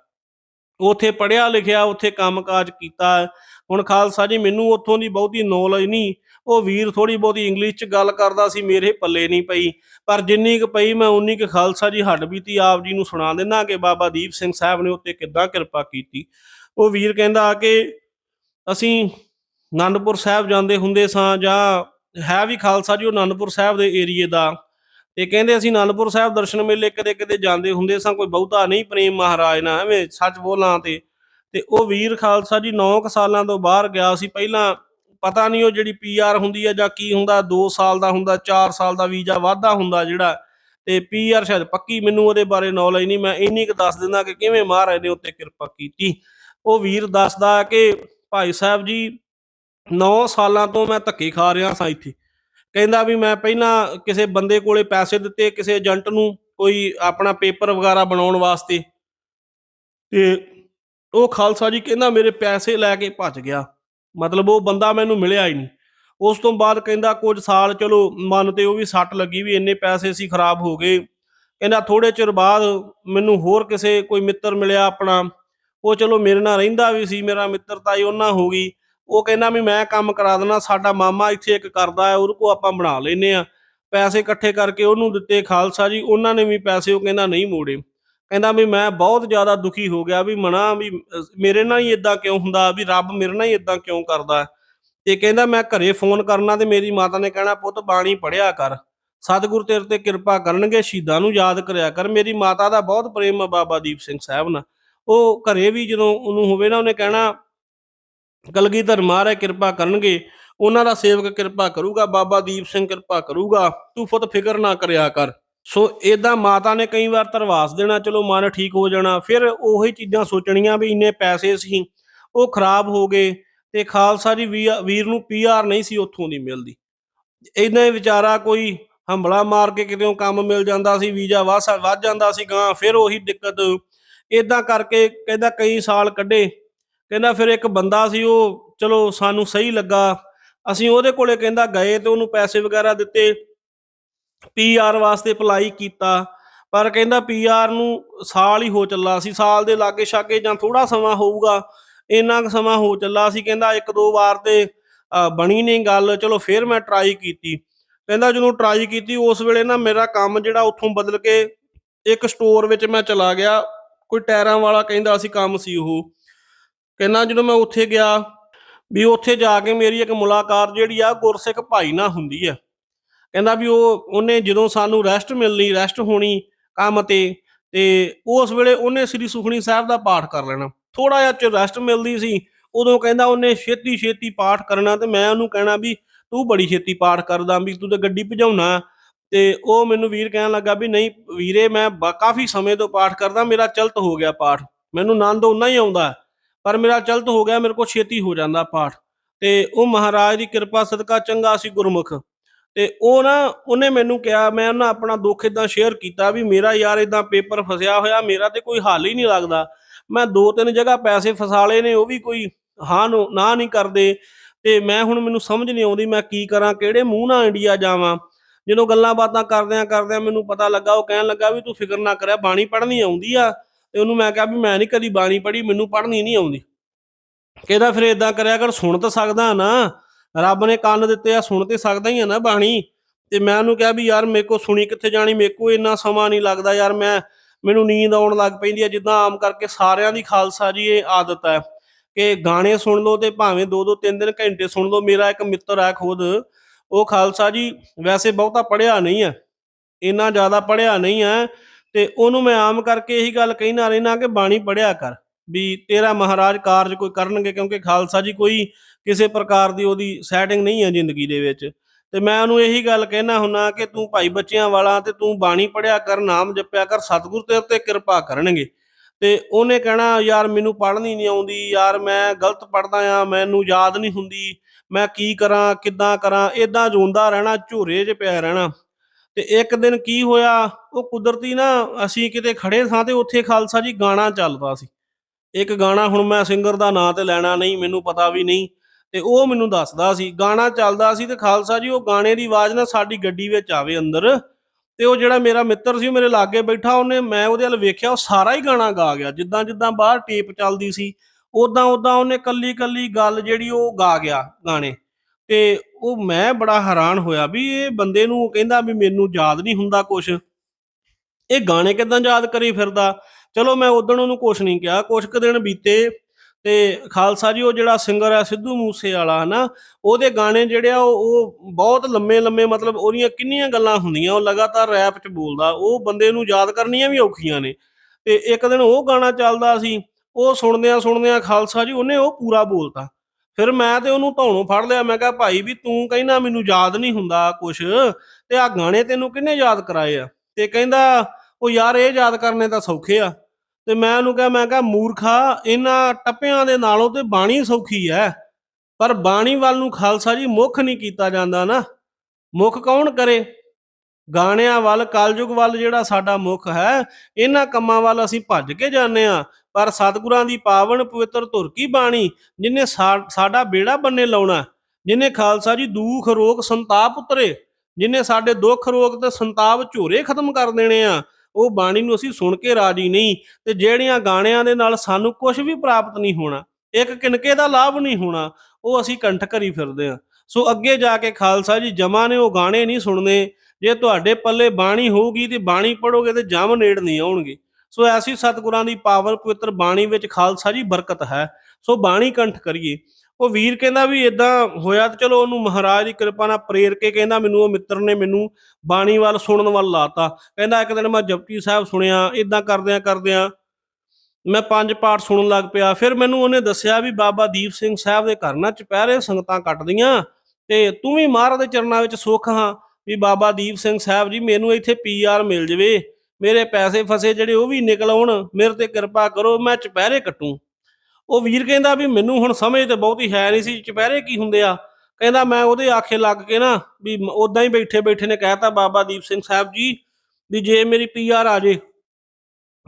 ਉਥੇ ਪੜਿਆ ਲਿਖਿਆ, ਉਥੇ ਕੰਮਕਾਜ ਕੀਤਾ ਹੈ। ਹੁਣ ਖਾਲਸਾ ਜੀ ਮੈਨੂੰ ਉੱਥੋਂ ਦੀ ਬਹੁਤੀ ਨੌਲੇਜ ਨਹੀਂ ਉਹ ਵੀਰ ਥੋੜੀ ਬਹੁਤੀ ਇੰਗਲਿਸ਼ ਚ ਗੱਲ ਕਰਦਾ ਸੀ, ਮੇਰੇ ਪੱਲੇ ਨਹੀਂ ਪਈ। ਪਰ ਜਿੰਨੀ ਕੁ ਪਈ ਮੈਂ ਉਨੀ ਕੁ ਖਾਲਸਾ ਜੀ ਹੱਡ ਬੀਤੀ ਆਪ ਜੀ ਨੂੰ ਸੁਣਾ ਦਿੰਦਾ ਕਿ ਬਾਬਾ ਦੀਪ ਸਿੰਘ ਸਾਹਿਬ ਨੇ ਉੱਤੇ ਕਿੱਦਾਂ ਕਿਰਪਾ ਕੀਤੀ। ਉਹ ਵੀਰ ਕਹਿੰਦਾ ਕਿ ਅਸੀਂ ਆਨੰਦਪੁਰ ਸਾਹਿਬ ਜਾਂਦੇ ਹੁੰਦੇ ਸਾਂ ਜਾਂ ਹੈ ਵੀ ਖਾਲਸਾ ਜੀ ਉਹ ਆਨੰਦਪੁਰ ਸਾਹਿਬ ਦੇ ਏਰੀਏ ਦਾ। ਤੇ ਕਹਿੰਦੇ ਅਸੀਂ ਆਨੰਦਪੁਰ ਸਾਹਿਬ ਦਰਸ਼ਨ ਮੇਲੇ ਕਦੇ ਕਦੇ ਜਾਂਦੇ ਹੁੰਦੇ ਸਾਂ, ਕੋਈ ਬਹੁਤਾ ਨਹੀਂ ਪ੍ਰੇਮ ਮਹਾਰਾਜ ਨਾਲ, ਐਵੇਂ ਸੱਚ ਬੋਲਾਂ ਤੇ। ਤੇ ਉਹ ਵੀਰ ਖਾਲਸਾ ਜੀ 9 ਸਾਲਾਂ ਤੋਂ ਬਾਹਰ ਗਿਆ ਸੀ, ਪਹਿਲਾਂ ਪਤਾ ਨਹੀਂ ਉਹ ਜਿਹੜੀ ਪੀਆਰ ਹੁੰਦੀ ਹੈ ਜਾਂ ਕੀ ਹੁੰਦਾ 2 ਸਾਲ ਦਾ ਹੁੰਦਾ 4 ਸਾਲ ਦਾ ਵੀਜ਼ਾ ਵਾਧਾ ਹੁੰਦਾ ਜਿਹੜਾ, ਤੇ ਪੀਆਰ ਸ਼ਾਇਦ ਪੱਕੀ ਮੈਨੂੰ ਉਹਦੇ ਬਾਰੇ ਨੌਲੇਜ ਨਹੀਂ, ਮੈਂ ਇੰਨੀ ਕੁ ਦੱਸ ਦਿੰਦਾ ਕਿ ਕਿਵੇਂ ਮਹਾਰਾਜ ਨੇ ਉੱਤੇ ਕਿਰਪਾ ਕੀਤੀ। ਉਹ ਵੀਰ ਦੱਸਦਾ ਕਿ ਭਾਈ ਸਾਹਿਬ ਜੀ 9 ਸਾਲਾਂ ਤੋਂ ਮੈਂ ਧੱਕੇ ਖਾ ਰਿਹਾ ਸਾਂ ਇੱਥੇ। ਕਹਿੰਦਾ ਵੀ ਮੈਂ ਪਹਿਲਾਂ ਕਿਸੇ ਬੰਦੇ ਕੋਲੇ ਪੈਸੇ ਦਿੱਤੇ, ਕਿਸੇ ਏਜੰਟ ਨੂੰ ਕੋਈ ਆਪਣਾ ਪੇਪਰ ਵਗੈਰਾ ਬਣਾਉਣ ਵਾਸਤੇ। ਤੇ ਉਹ ਖਾਲਸਾ ਜੀ ਕਹਿੰਦਾ ਮੇਰੇ ਪੈਸੇ ਲੈ ਕੇ ਭੱਜ ਗਿਆ। ਮਤਲਬ ਉਹ ਬੰਦਾ ਮੈਨੂੰ ਮਿਲਿਆ ਹੀ ਨਹੀਂ। ਉਸ ਤੋਂ ਬਾਅਦ ਕਹਿੰਦਾ ਕੁਝ ਸਾਲ, ਚਲੋ ਮਨ ਤੇ ਉਹ ਵੀ ਸੱਟ ਲੱਗੀ ਵੀ ਇੰਨੇ ਪੈਸੇ ਸੀ ਖਰਾਬ ਹੋ ਗਏ। ਕਹਿੰਦਾ ਥੋੜੇ ਚਿਰ ਬਾਅਦ ਮੈਨੂੰ ਹੋਰ ਕਿਸੇ ਕੋਈ ਮਿੱਤਰ ਮਿਲਿਆ ਆਪਣਾ। ਉਹ ਚਲੋ ਮੇਰੇ ਨਾਲ ਰਹਿੰਦਾ ਵੀ ਸੀ, ਮੇਰਾ ਮਿੱਤਰਤਾ ਹੀ ਉਹਨਾਂ ਹੋ ਗਈ। ਉਹ ਕਹਿੰਦਾ ਵੀ ਮੈਂ ਕੰਮ ਕਰਾ ਦੇਣਾ ਸਾਡਾ ਮਾਮਾ ਇੱਥੇ ਇੱਕ ਕਰਦਾ ਹੈ, ਉਹਦੇ ਕੋ ਆਪਾਂ ਬਣਾ ਲੈਨੇ ਆ ਪੈਸੇ ਇਕੱਠੇ ਕਰਕੇ ਉਹਨੂੰ ਦਿੱਤੇ ਖਾਲਸਾ ਜੀ, ਉਹਨਾਂ ਨੇ ਵੀ ਪੈਸੇ ਉਹ ਕਹਿੰਦਾ ਨਹੀਂ ਮੋੜੇ। ਕਹਿੰਦਾ ਵੀ ਮੈਂ ਬਹੁਤ ਜ਼ਿਆਦਾ ਦੁਖੀ ਹੋ ਗਿਆ ਵੀ ਮਨਾ ਵੀ, ਮੇਰੇ ਨਾਲ ਹੀ ਇਦਾਂ ਕਿਉਂ ਹੁੰਦਾ, ਵੀ ਰੱਬ ਮੇਰੇ ਨਾਲ ਹੀ ਇਦਾਂ ਕਿਉਂ ਕਰਦਾ ਤੇ ਕਹਿੰਦਾ ਮੈਂ ਘਰੇ ਫੋਨ ਕਰਨਾ ਤੇ ਮੇਰੀ ਮਾਤਾ ਨੇ ਕਹਿਣਾ, ਪੁੱਤ ਬਾਣੀ ਪੜਿਆ ਕਰ। ਸਤਿਗੁਰ ਤੇਰੇ ਤੇ ਕਿਰਪਾ ਕਰਨਗੇ, ਸ਼ਹੀਦਾਂ ਨੂੰ ਯਾਦ ਕਰਿਆ ਕਰ। ਮੇਰੀ ਮਾਤਾ ਦਾ ਬਹੁਤ ਪ੍ਰੇਮ ਆ ਬਾਬਾ ਦੀਪ ਸਿੰਘ ਸਾਹਿਬ ਨਾਲ। ਉਹ ਘਰੇ ਵੀ ਜਦੋਂ ਉਹਨੂੰ ਹੋਵੇ ਨਾ, ਉਹਨੇ ਕਹਿਣਾ, ਕਲਗੀਧਰ ਮਹਾਰਾਜ ਕਿਰਪਾ ਕਰਨਗੇ, ਉਹਨਾਂ ਦਾ ਸੇਵਕ ਕਿਰਪਾ ਕਰੂਗਾ, ਬਾਬਾ ਦੀਪ ਸਿੰਘ ਕਿਰਪਾ ਕਰੂਗਾ। ਤੂੰ ਫੁੱਤ ਫਿਕਰ ਨਾ ਕਰਿਆ ਕਰ। ਸੋ ਇਦਾਂ ਮਾਤਾ ਨੇ ਕਈ ਵਾਰ ਧਰਵਾਸ ਦੇਣਾ, ਚਲੋ ਮਨ ਠੀਕ ਹੋ ਜਾਣਾ, ਫਿਰ ਉਹੀ ਚੀਜ਼ਾਂ ਸੋਚਣੀਆਂ ਵੀ ਇੰਨੇ ਪੈਸੇ ਸੀ, ਉਹ ਖਰਾਬ ਹੋ ਗਏ ਤੇ ਖਾਲਸਾ ਜੀ ਵੀ- ਵੀਰ ਨੂੰ ਪੀਆਰ ਨਹੀਂ ਸੀ ਉੱਥੋਂ ਦੀ ਮਿਲਦੀ। ਇਹਨਾਂ ਵਿਚਾਰਾ ਕੋਈ ਹੰਬਲਾ ਮਾਰ ਕੇ ਕਿਤੇੋਂ ਕੰਮ ਮਿਲ ਜਾਂਦਾ ਸੀ, ਵੀਜ਼ਾ ਵਾਸ, ਵੱਧ ਜਾਂਦਾ ਸੀ ਗਾਂ ਫਿਰ ਉਹੀ ਦਿੱਕਤ। ਇਦਾਂ ਕਰਕੇ ਕਹਿੰਦਾ ਕਈ ਸਾਲ ਕੱਢੇ, ਕਹਿੰਦਾ ਫਿਰ ਇੱਕ ਬੰਦਾ ਸੀ ਉਹ, ਚਲੋ ਸਾਨੂੰ ਸਹੀ ਲੱਗਾ, ਅਸੀਂ ਉਹਦੇ ਕੋਲੇ ਕਹਿੰਦਾ ਗਏ ਤੇ ਉਹਨੂੰ ਪੈਸੇ ਵਗੈਰਾ ਦਿੱਤੇ। ਪੀਆਰ ਵਾਸਤੇ ਅਪਲਾਈ ਕੀਤਾ, ਪਰ ਕਹਿੰਦਾ ਪੀਆਰ ਨੂੰ ਸਾਲ ਹੀ ਹੋ ਚੱਲਾ ਸੀ, ਸਾਲ ਦੇ ਲਾਗੇ ਛਾਗੇ ਜਾਂ ਥੋੜਾ ਸਮਾਂ ਹੋਊਗਾ, ਇੰਨਾ ਕੁ ਸਮਾਂ ਹੋ ਚੱਲਾ ਸੀ, ਕਹਿੰਦਾ ਇੱਕ ਦੋ ਵਾਰ ਤੇ ਬਣੀ ਨਹੀਂ ਗੱਲ, ਚਲੋ ਫਿਰ ਮੈਂ ਟਰਾਈ ਕੀਤੀ। ਕਹਿੰਦਾ ਜਦੋਂ ਟਰਾਈ ਕੀਤੀ, ਉਸ ਵੇਲੇ ਨਾ ਮੇਰਾ ਕੰਮ ਜਿਹੜਾ ਉੱਥੋਂ ਬਦਲ ਕੇ ਇੱਕ ਸਟੋਰ ਵਿੱਚ ਮੈਂ ਚਲਾ ਗਿਆ, ਕੋਈ ਟਾਇਰਾਂ ਵਾਲਾ ਕਹਿੰਦਾ ਸੀ ਕੰਮ ਸੀ ਉਹ। ਕਹਿੰਦਾ ਜਦੋਂ ਮੈਂ ਉੱਥੇ ਗਿਆ, ਵੀ ਉੱਥੇ ਜਾ ਕੇ ਮੇਰੀ ਇੱਕ ਮੁਲਾਕਾਤ ਜਿਹੜੀ ਆ ਗੁਰਸਿੱਖ ਭਾਈ ਨਾਲ ਹੁੰਦੀ ਆ। ਕਹਿੰਦਾ ਵੀ ਉਹ, ਉਹਨੇ ਜਦੋਂ ਸਾਨੂੰ ਰੈਸਟ ਮਿਲਣੀ ਰੈਸਟ ਹੋਣੀ ਕੰਮ ਤੇ ਤੇ ਉਸ ਵੇਲੇ ਉਹਨੇ ਸ੍ਰੀ ਸੁਖਣੀ ਸਾਹਿਬ ਦਾ ਪਾਠ ਕਰ ਲੈਣਾ। ਥੋੜਾ ਜਿਹਾ ਚ ਰੈਸਟ ਮਿਲਦੀ ਸੀ, ਉਦੋਂ ਕਹਿੰਦਾ ਉਹਨੇ ਛੇਤੀ ਛੇਤੀ ਪਾਠ ਕਰਨਾ ਤੇ ਮੈਂ ਉਹਨੂੰ ਕਹਿਣਾ ਵੀ ਤੂੰ ਬੜੀ ਛੇਤੀ ਪਾਠ ਕਰਦਾ, ਵੀ ਤੂੰ ਤੇ ਗੱਡੀ ਭਜਾਉਣਾ। ਤੇ ਉਹ ਮੈਨੂੰ ਵੀਰ ਕਹਿਣ ਲੱਗਾ ਵੀ ਨਹੀਂ ਵੀਰੇ, ਮੈਂ ਕਾਫੀ ਸਮੇਂ ਤੋਂ ਪਾਠ ਕਰਦਾ, ਮੇਰਾ ਚਲਤ ਹੋ ਗਿਆ ਪਾਠ। ਮੈਨੂੰ ਆਨੰਦ ਉਨਾ ਹੀ ਆਉਂਦਾ, ਪਰ ਮੇਰਾ ਚਲਤ ਹੋ ਗਿਆ, ਮੇਰੇ ਕੋਲ ਛੇਤੀ ਹੋ ਜਾਂਦਾ ਪਾਠ। ਤੇ ਉਹ ਮਹਾਰਾਜ ਦੀ ਕਿਰਪਾ ਸਦਕਾ ਚੰਗਾ ਸੀ ਗੁਰਮੁਖ। ਤੇ ਉਹ ਨਾ ਉਹਨੇ ਮੈਨੂੰ ਕਿਹਾ, ਮੈਂ ਉਹਨਾਂ ਆਪਣਾ ਦੁੱਖ ਇਦਾਂ ਸ਼ੇਅਰ ਕੀਤਾ ਵੀ ਮੇਰਾ ਯਾਰ ਇਦਾਂ ਪੇਪਰ ਫਸਿਆ ਹੋਇਆ, ਮੇਰਾ ਤੇ ਕੋਈ ਹੱਲ ਹੀ ਨਹੀਂ ਲੱਗਦਾ। ਮੈਂ ਦੋ ਤਿੰਨ ਜਗ੍ਹਾ ਪੈਸੇ ਫਸਾਲੇ ਨੇ, ਉਹ ਵੀ ਕੋਈ ਹਾਂ, ਨਾ ਨਹੀਂ ਕਰਦੇ। ਤੇ ਮੈਂ ਹੁਣ ਮੈਨੂੰ ਸਮਝ ਨਹੀਂ ਆਉਂਦੀ ਮੈਂ ਕੀ ਕਰਾਂ, ਕਿਹੜੇ ਮੂੰਹ ਨਾਲ ਇੰਡੀਆ ਜਾਵਾਂ? ਜਦੋਂ ਗੱਲਾਂ ਬਾਤਾਂ ਕਰਦਿਆਂ ਕਰਦਿਆਂ ਮੈਨੂੰ ਪਤਾ ਲੱਗਾ, ਉਹ ਕਹਿਣ ਲੱਗਾ ਵੀ ਤੂੰ ਫਿਕਰ ਨਾ ਕਰਿਆ, ਬਾਣੀ ਪੜ੍ਹਨੀ ਆਉਂਦੀ ਆ। ਤੇ ਉਹਨੂੰ ਮੈਂ ਕਿਹਾ ਵੀ ਮੈਂ ਨਹੀਂ ਕਦੀ ਬਾਣੀ ਪੜ੍ਹੀ, ਮੈਨੂੰ ਪੜ੍ਹਨੀ ਨਹੀਂ ਆਉਂਦੀ। ਕਹਿੰਦਾ, ਫਿਰ ਇਦਾਂ ਕਰਿਆ ਕਰ, ਸੁਣ ਤਾਂ ਸਕਦਾ ਨਾ। ਰੱਬ ਨੇ ਕੰਨ ਦਿੱਤੇ ਆ, ਸੁਣ ਤੇ ਸਕਦਾ ਹੀ ਆ ਨਾ ਬਾਣੀ। ਤੇ ਮੈਂ ਉਹਨੂੰ ਕਿਹਾ ਵੀ ਯਾਰ ਮੇਰੇ ਕੋ ਸੁਣੀ ਕਿੱਥੇ ਜਾਣੀ, ਮੇਰੇ ਕੋ ਇੰਨਾ ਸਮਾਂ ਨਹੀਂ ਲੱਗਦਾ ਯਾਰ, ਮੈਂ, ਮੈਨੂੰ ਨੀਂਦ ਆਉਣ ਲੱਗ ਪੈਂਦੀ ਆ, ਜਿੱਦਾਂ ਆਮ ਕਰਕੇ ਸਾਰਿਆਂ ਦੀ ਖਾਲਸਾ ਜੀ ਇਹ ਆਦਤ ਹੈ ਕਿ ਗਾਣੇ ਸੁਣ ਲਓ ਤੇ ਭਾਵੇਂ ਦੋ ਦੋ ਤਿੰਨ ਤਿੰਨ ਘੰਟੇ ਸੁਣ ਲਓ, ਮੇਰਾ ਇੱਕ ਮਿੱਤਰ ਹੈ ਖੁਦ, ਉਹ ਖਾਲਸਾ ਜੀ ਵੈਸੇ ਬਹੁਤਾ ਪੜਿਆ ਨਹੀਂ ਹੈ ਇੰਨਾ ਜ਼ਿਆਦਾ ਪੜਿਆ ਨਹੀਂ ਹੈ ਤੇ ਉਹਨੂੰ ਮੈਂ ਆਮ ਕਰਕੇ ਇਹੀ ਗੱਲ ਕਹਿਣਾ ਰਹਿਣਾ ਕਿ ਬਾਣੀ ਪੜਿਆ ਕਰ, ਵੀ ਤੇਰਾ ਮਹਾਰਾਜ ਕਾਰਜ ਕੋਈ ਕਰਨਗੇ, ਕਿਉਂਕਿ ਖਾਲਸਾ ਜੀ ਕੋਈ ਕਿਸੇ ਪ੍ਰਕਾਰ ਦੀ ਉਹਦੀ ਸੈਟਿੰਗ ਨਹੀਂ ਹੈ ਜ਼ਿੰਦਗੀ ਦੇ ਵਿੱਚ। ਤੇ ਮੈਂ ਉਹਨੂੰ ਇਹੀ ਗੱਲ ਕਹਿਣਾ ਹੁੰਨਾ ਕਿ ਤੂੰ ਭਾਈ ਬੱਚਿਆਂ ਵਾਲਾ ਤੇ ਤੂੰ ਬਾਣੀ ਪੜਿਆ ਕਰ, ਨਾਮ ਜਪਿਆ ਕਰ, ਸਤਿਗੁਰ ਤੇਰੇ ਤੇ ਕਿਰਪਾ ਕਰਨਗੇ। ਤੇ ਉਹਨੇ ਕਹਿਣਾ, ਯਾਰ ਮੈਨੂੰ ਪੜ੍ਹਨੀ ਨਹੀਂ ਆਉਂਦੀ, ਯਾਰ ਮੈਂ ਗਲਤ ਪੜਦਾ ਆ, ਮੈਨੂੰ ਯਾਦ ਨਹੀਂ ਹੁੰਦੀ, ਮੈਂ ਕੀ ਕਰਾਂ, ਕਿੱਦਾਂ ਕਰਾਂ ਇਦਾਂ ਜੂੰਦਾ ਰਹਿਣਾ, ਝੂਰੇ 'ਚ ਪਿਆ ਰਹਿਣਾ। ਤੇ ਇੱਕ ਦਿਨ ਕੀ ਹੋਇਆ, ਉਹ ਕੁਦਰਤੀ ਨਾ ਅਸੀਂ ਕਿਤੇ ਖੜੇ ਸਾਂ ਤੇ ਉੱਥੇ ਖਾਲਸਾ ਜੀ ਗਾਣਾ ਚੱਲਦਾ ਸੀ। ਇੱਕ ਗਾਣਾ ਹੁਣ ਮੈਂ ਸਿੰਗਰ ਦਾ ਨਾਂ ਤੇ ਲੈਣਾ ਨਹੀਂ, ਮੈਨੂੰ ਪਤਾ ਵੀ ਨਹੀਂ। ਤੇ ਉਹ ਮੈਨੂੰ ਦੱਸਦਾ ਸੀ, ਗਾਣਾ ਚੱਲਦਾ ਸੀ ਤੇ ਖਾਲਸਾ ਜੀ ਉਹ ਗਾਣੇ ਦੀ ਆਵਾਜ਼ ਨਾ ਸਾਡੀ ਗੱਡੀ ਵਿੱਚ ਆਵੇ ਅੰਦਰ ਤੇ ਉਹ ਜਿਹੜਾ ਮੇਰਾ ਮਿੱਤਰ ਸੀ ਉਹ ਮੇਰੇ ਲਾਗੇ ਬੈਠਾ, ਉਹਨੇ ਮੈਂ ਉਹਦੇ ਵੱਲ ਵੇਖਿਆ, ਉਹ ਸਾਰਾ ਹੀ ਗਾਣਾ ਗਾ ਗਿਆ, ਜਿੱਦਾਂ ਜਿੱਦਾਂ ਬਾਹਰ ਟੇਪ ਚੱਲਦੀ ਸੀ ਉਦਾਂ ਉਦਾਂ ਉਹਨੇ ਕੱਲੀ ਕੱਲੀ ਗੱਲ ਜਿਹੜੀ ਉਹ ਗਾ ਗਿਆ ਗਾਣੇ ਤੇ ਉਹ ਮੈਂ ਬੜਾ ਹੈਰਾਨ ਹੋਇਆ ਵੀ ਇਹ ਬੰਦੇ ਨੂੰ ਕਹਿੰਦਾ ਵੀ ਮੈਨੂੰ ਯਾਦ ਨਹੀਂ ਹੁੰਦਾ ਕੁਛ। ਇਹ ਗਾਣੇ ਕਿਦਾਂ ਯਾਦ ਕਰੀ ਫਿਰਦਾ? ਚਲੋ ਮੈਂ ਉਦੋਂ ਉਹਨੂੰ ਕੁਛ ਨਹੀਂ ਕਿਹਾ, ਕੁਛ ਕੁ ਦਿਨ ਬੀਤੇ ਤੇ ਖਾਲਸਾ ਜੀ, ਉਹ ਜਿਹੜਾ ਸਿੰਗਰ ਹੈ ਸਿੱਧੂ ਮੂਸੇ ਵਾਲਾ ਹਨਾ, ਉਹਦੇ ਗਾਣੇ ਜਿਹੜੇ ਆ, ਉਹ ਬਹੁਤ ਲੰਮੇ ਲੰਮੇ, ਮਤਲਬ ਉਹਦੀਆਂ ਕਿੰਨੀਆਂ ਗੱਲਾਂ ਹੁੰਦੀਆਂ, ਉਹ ਲਗਾਤਾਰ ਰੈਪ 'ਚ ਬੋਲਦਾ, ਉਹ ਬੰਦੇ ਨੂੰ ਯਾਦ ਕਰਨੀਆਂ ਵੀ ਔਖੀਆਂ ਨੇ। ਤੇ ਇੱਕ ਦਿਨ ਉਹ ਗਾਣਾ ਚੱਲਦਾ ਸੀ, ਉਹ ਸੁਣਦਿਆਂ ਸੁਣਦਿਆਂ ਖਾਲਸਾ ਜੀ, ਉਹਨੇ ਉਹ ਪੂਰਾ ਬੋਲਤਾ। ਫਿਰ ਮੈਂ ਤੇ ਉਹਨੂੰ ਧੌਣੋਂ ਫੜ ਲਿਆ, ਮੈਂ ਕਿਹਾ, ਭਾਈ ਵੀ ਤੂੰ ਕਹਿੰਦਾ ਮੈਨੂੰ ਯਾਦ ਨਹੀਂ ਹੁੰਦਾ ਕੁਛ, ਤੇ ਆ ਗਾਣੇ ਤੈਨੂੰ ਕਿੰਨੇ ਯਾਦ ਕਰਾਏ ਆ? ਤੇ ਕਹਿੰਦਾ, ਉਹ ਯਾਰ, ਇਹ ਯਾਦ ਕਰਨੇ ਤਾਂ ਸੌਖੇ ਆ। ਤੇ ਮੈਂ ਉਹਨੂੰ ਕਿਹਾ, ਮੈਂ ਕਿਹਾ, ਮੂਰਖਾ, ਇਹਨਾਂ ਟੱਪਿਆਂ ਦੇ ਨਾਲੋਂ ਤੇ ਬਾਣੀ ਸੌਖੀ ਹੈ ਪਰ ਬਾਣੀ ਵੱਲ ਨੂੰ ਖਾਲਸਾ ਜੀ ਮੁੱਖ ਨਹੀਂ ਕੀਤਾ ਜਾਂਦਾ ਨਾ। ਮੁੱਖ ਕੌਣ ਕਰੇ? ਗਾਣਿਆਂ ਵੱਲ, ਕਲਯੁਗ ਵੱਲ ਜਿਹੜਾ ਸਾਡਾ ਮੁੱਖ ਹੈ, ਇਹਨਾਂ ਕੰਮਾਂ ਵੱਲ ਅਸੀਂ ਭੱਜ ਕੇ ਜਾਂਦੇ ਆ ਪਰ ਸਤਿਗੁਰਾਂ ਦੀ ਪਾਵਨ ਪਵਿੱਤਰ ਧੁਰ ਕੀ ਬਾਣੀ? ਜਿਨੇ ਸਾਡਾ ਬੇੜਾ ਬੰਨੇ ਲਾਉਣਾ ਜਿਨੇ ਖਾਲਸਾ ਜੀ ਦੁੱਖ, ਰੋਗ, ਸੰਤਾਪ ਉਤਰੇ, ਜਿਨੇ ਸਾਡੇ ਦੁੱਖ, ਰੋਗ ਤੇ ਸੰਤਾਪ ਝੋਰੇ ਖਤਮ ਕਰ ਦੇਣੇ ਆ ਉਹ ਬਾਣੀ ਨੂੰ ਅਸੀਂ ਸੁਣ ਕੇ ਰਾਜੀ ਨਹੀਂ ਤੇ ਜਿਹੜੀਆਂ ਗਾਣਿਆਂ ਦੇ ਨਾਲ ਸਾਨੂੰ ਕੁਝ ਵੀ ਪ੍ਰਾਪਤ ਨਹੀਂ ਹੋਣਾ, ਇੱਕ ਕਿਨਕੇ ਦਾ ਲਾਭ ਨਹੀਂ ਹੋਣਾ, ਉਹ ਅਸੀਂ ਕੰਠ ਕਰੀ ਫਿਰਦੇ ਆ ਸੋ ਅੱਗੇ ਜਾ ਕੇ ਖਾਲਸਾ ਜੀ ਜਮਾ ਨੇ ਉਹ ਗਾਣੇ ਨਹੀਂ ਸੁਣਨੇ, ਜੇ ਤੁਹਾਡੇ ਪੱਲੇ ਬਾਣੀ ਹੋਊਗੀ ਤੇ ਬਾਣੀ ਪੜੋਗੇ ਤੇ ਜਮ ਨੇੜ ਨਹੀਂ ਆਉਣਗੇ। ਸੋ ਐਸੀ ਸਤਿਗੁਰਾਂ ਦੀ ਪਾਵਨ ਪਵਿੱਤਰ ਬਾਣੀ ਵਿੱਚ ਖਾਲਸਾ ਜੀ ਬਰਕਤ ਹੈ। ਸੋ ਬਾਣੀ ਕੰਠ ਕਰੀਏ। ਉਹ ਵੀਰ ਕਹਿੰਦਾ ਵੀ ਇਦਾਂ ਹੋਇਆ ਤੇ ਚਲੋ ਉਹਨੂੰ ਮਹਾਰਾਜ ਦੀ ਕਿਰਪਾ ਨਾਲ ਪ੍ਰੇਰ ਕੇ ਕਹਿੰਦਾ ਮੈਨੂੰ, ਉਹ ਮਿੱਤਰ ਨੇ ਮੈਨੂੰ ਬਾਣੀ ਵੱਲ, ਸੁਣਨ ਵੱਲ ਲਾਤਾ। ਕਹਿੰਦਾ ਇੱਕ ਦਿਨ ਮੈਂ ਜਪਜੀ ਸਾਹਿਬ ਸੁਣਿਆ ਇਦਾਂ ਕਰਦਿਆਂ ਕਰਦਿਆਂ ਮੈਂ ਪੰਜ ਪਾਠ ਸੁਣਨ ਲੱਗ ਪਿਆ। ਫਿਰ ਮੈਨੂੰ ਉਹਨੇ ਦੱਸਿਆ ਵੀ ਬਾਬਾ ਦੀਪ ਸਿੰਘ ਸਾਹਿਬ ਦੇ ਘਰ ਨਾਲ ਚੁਪਹਿਰੇ ਸੰਗਤਾਂ ਕੱਟਦੀਆਂ ਤੇ ਤੂੰ ਵੀ ਮਹਾਰਾਜ ਦੇ ਚਰਨਾਂ ਵਿੱਚ ਸੁੱਖ ਹਾਂ ਵੀ ਬਾਬਾ ਦੀਪ ਸਿੰਘ ਸਾਹਿਬ ਜੀ, ਮੈਨੂੰ ਇੱਥੇ ਪੀਆਰ ਮਿਲ ਜਵੇ। ਮੇਰੇ ਪੈਸੇ ਫਸੇ ਜਿਹੜੇ ਉਹ ਵੀ ਨਿਕਲ ਆਉਣ, ਮੇਰੇ ਤੇ ਕਿਰਪਾ ਕਰੋ, ਮੈਂ ਚੁਪਹਿਰੇ ਕੱਟੂ। ਉਹ ਵੀਰ ਕਹਿੰਦਾ ਵੀ ਮੈਨੂੰ ਹੁਣ ਸਮਝ ਤੇ ਬਹੁਤੀ ਹੈ ਨਹੀਂ ਸੀ, ਚੁਪਹਿਰੇ ਕੀ ਹੁੰਦੇ ਆ? ਕਹਿੰਦਾ ਮੈਂ ਉਹਦੇ ਆਖੇ ਲੱਗ ਕੇ ਨਾ ਵੀ ਉਦਾਂ ਹੀ ਬੈਠੇ ਬੈਠੇ ਨੇ ਕਹਿਤਾ ਬਾਬਾ ਦੀਪ ਸਿੰਘ ਸਾਹਿਬ ਜੀ ਵੀ ਜੇ ਮੇਰੀ ਪੀਆਰ ਆ ਜੇ।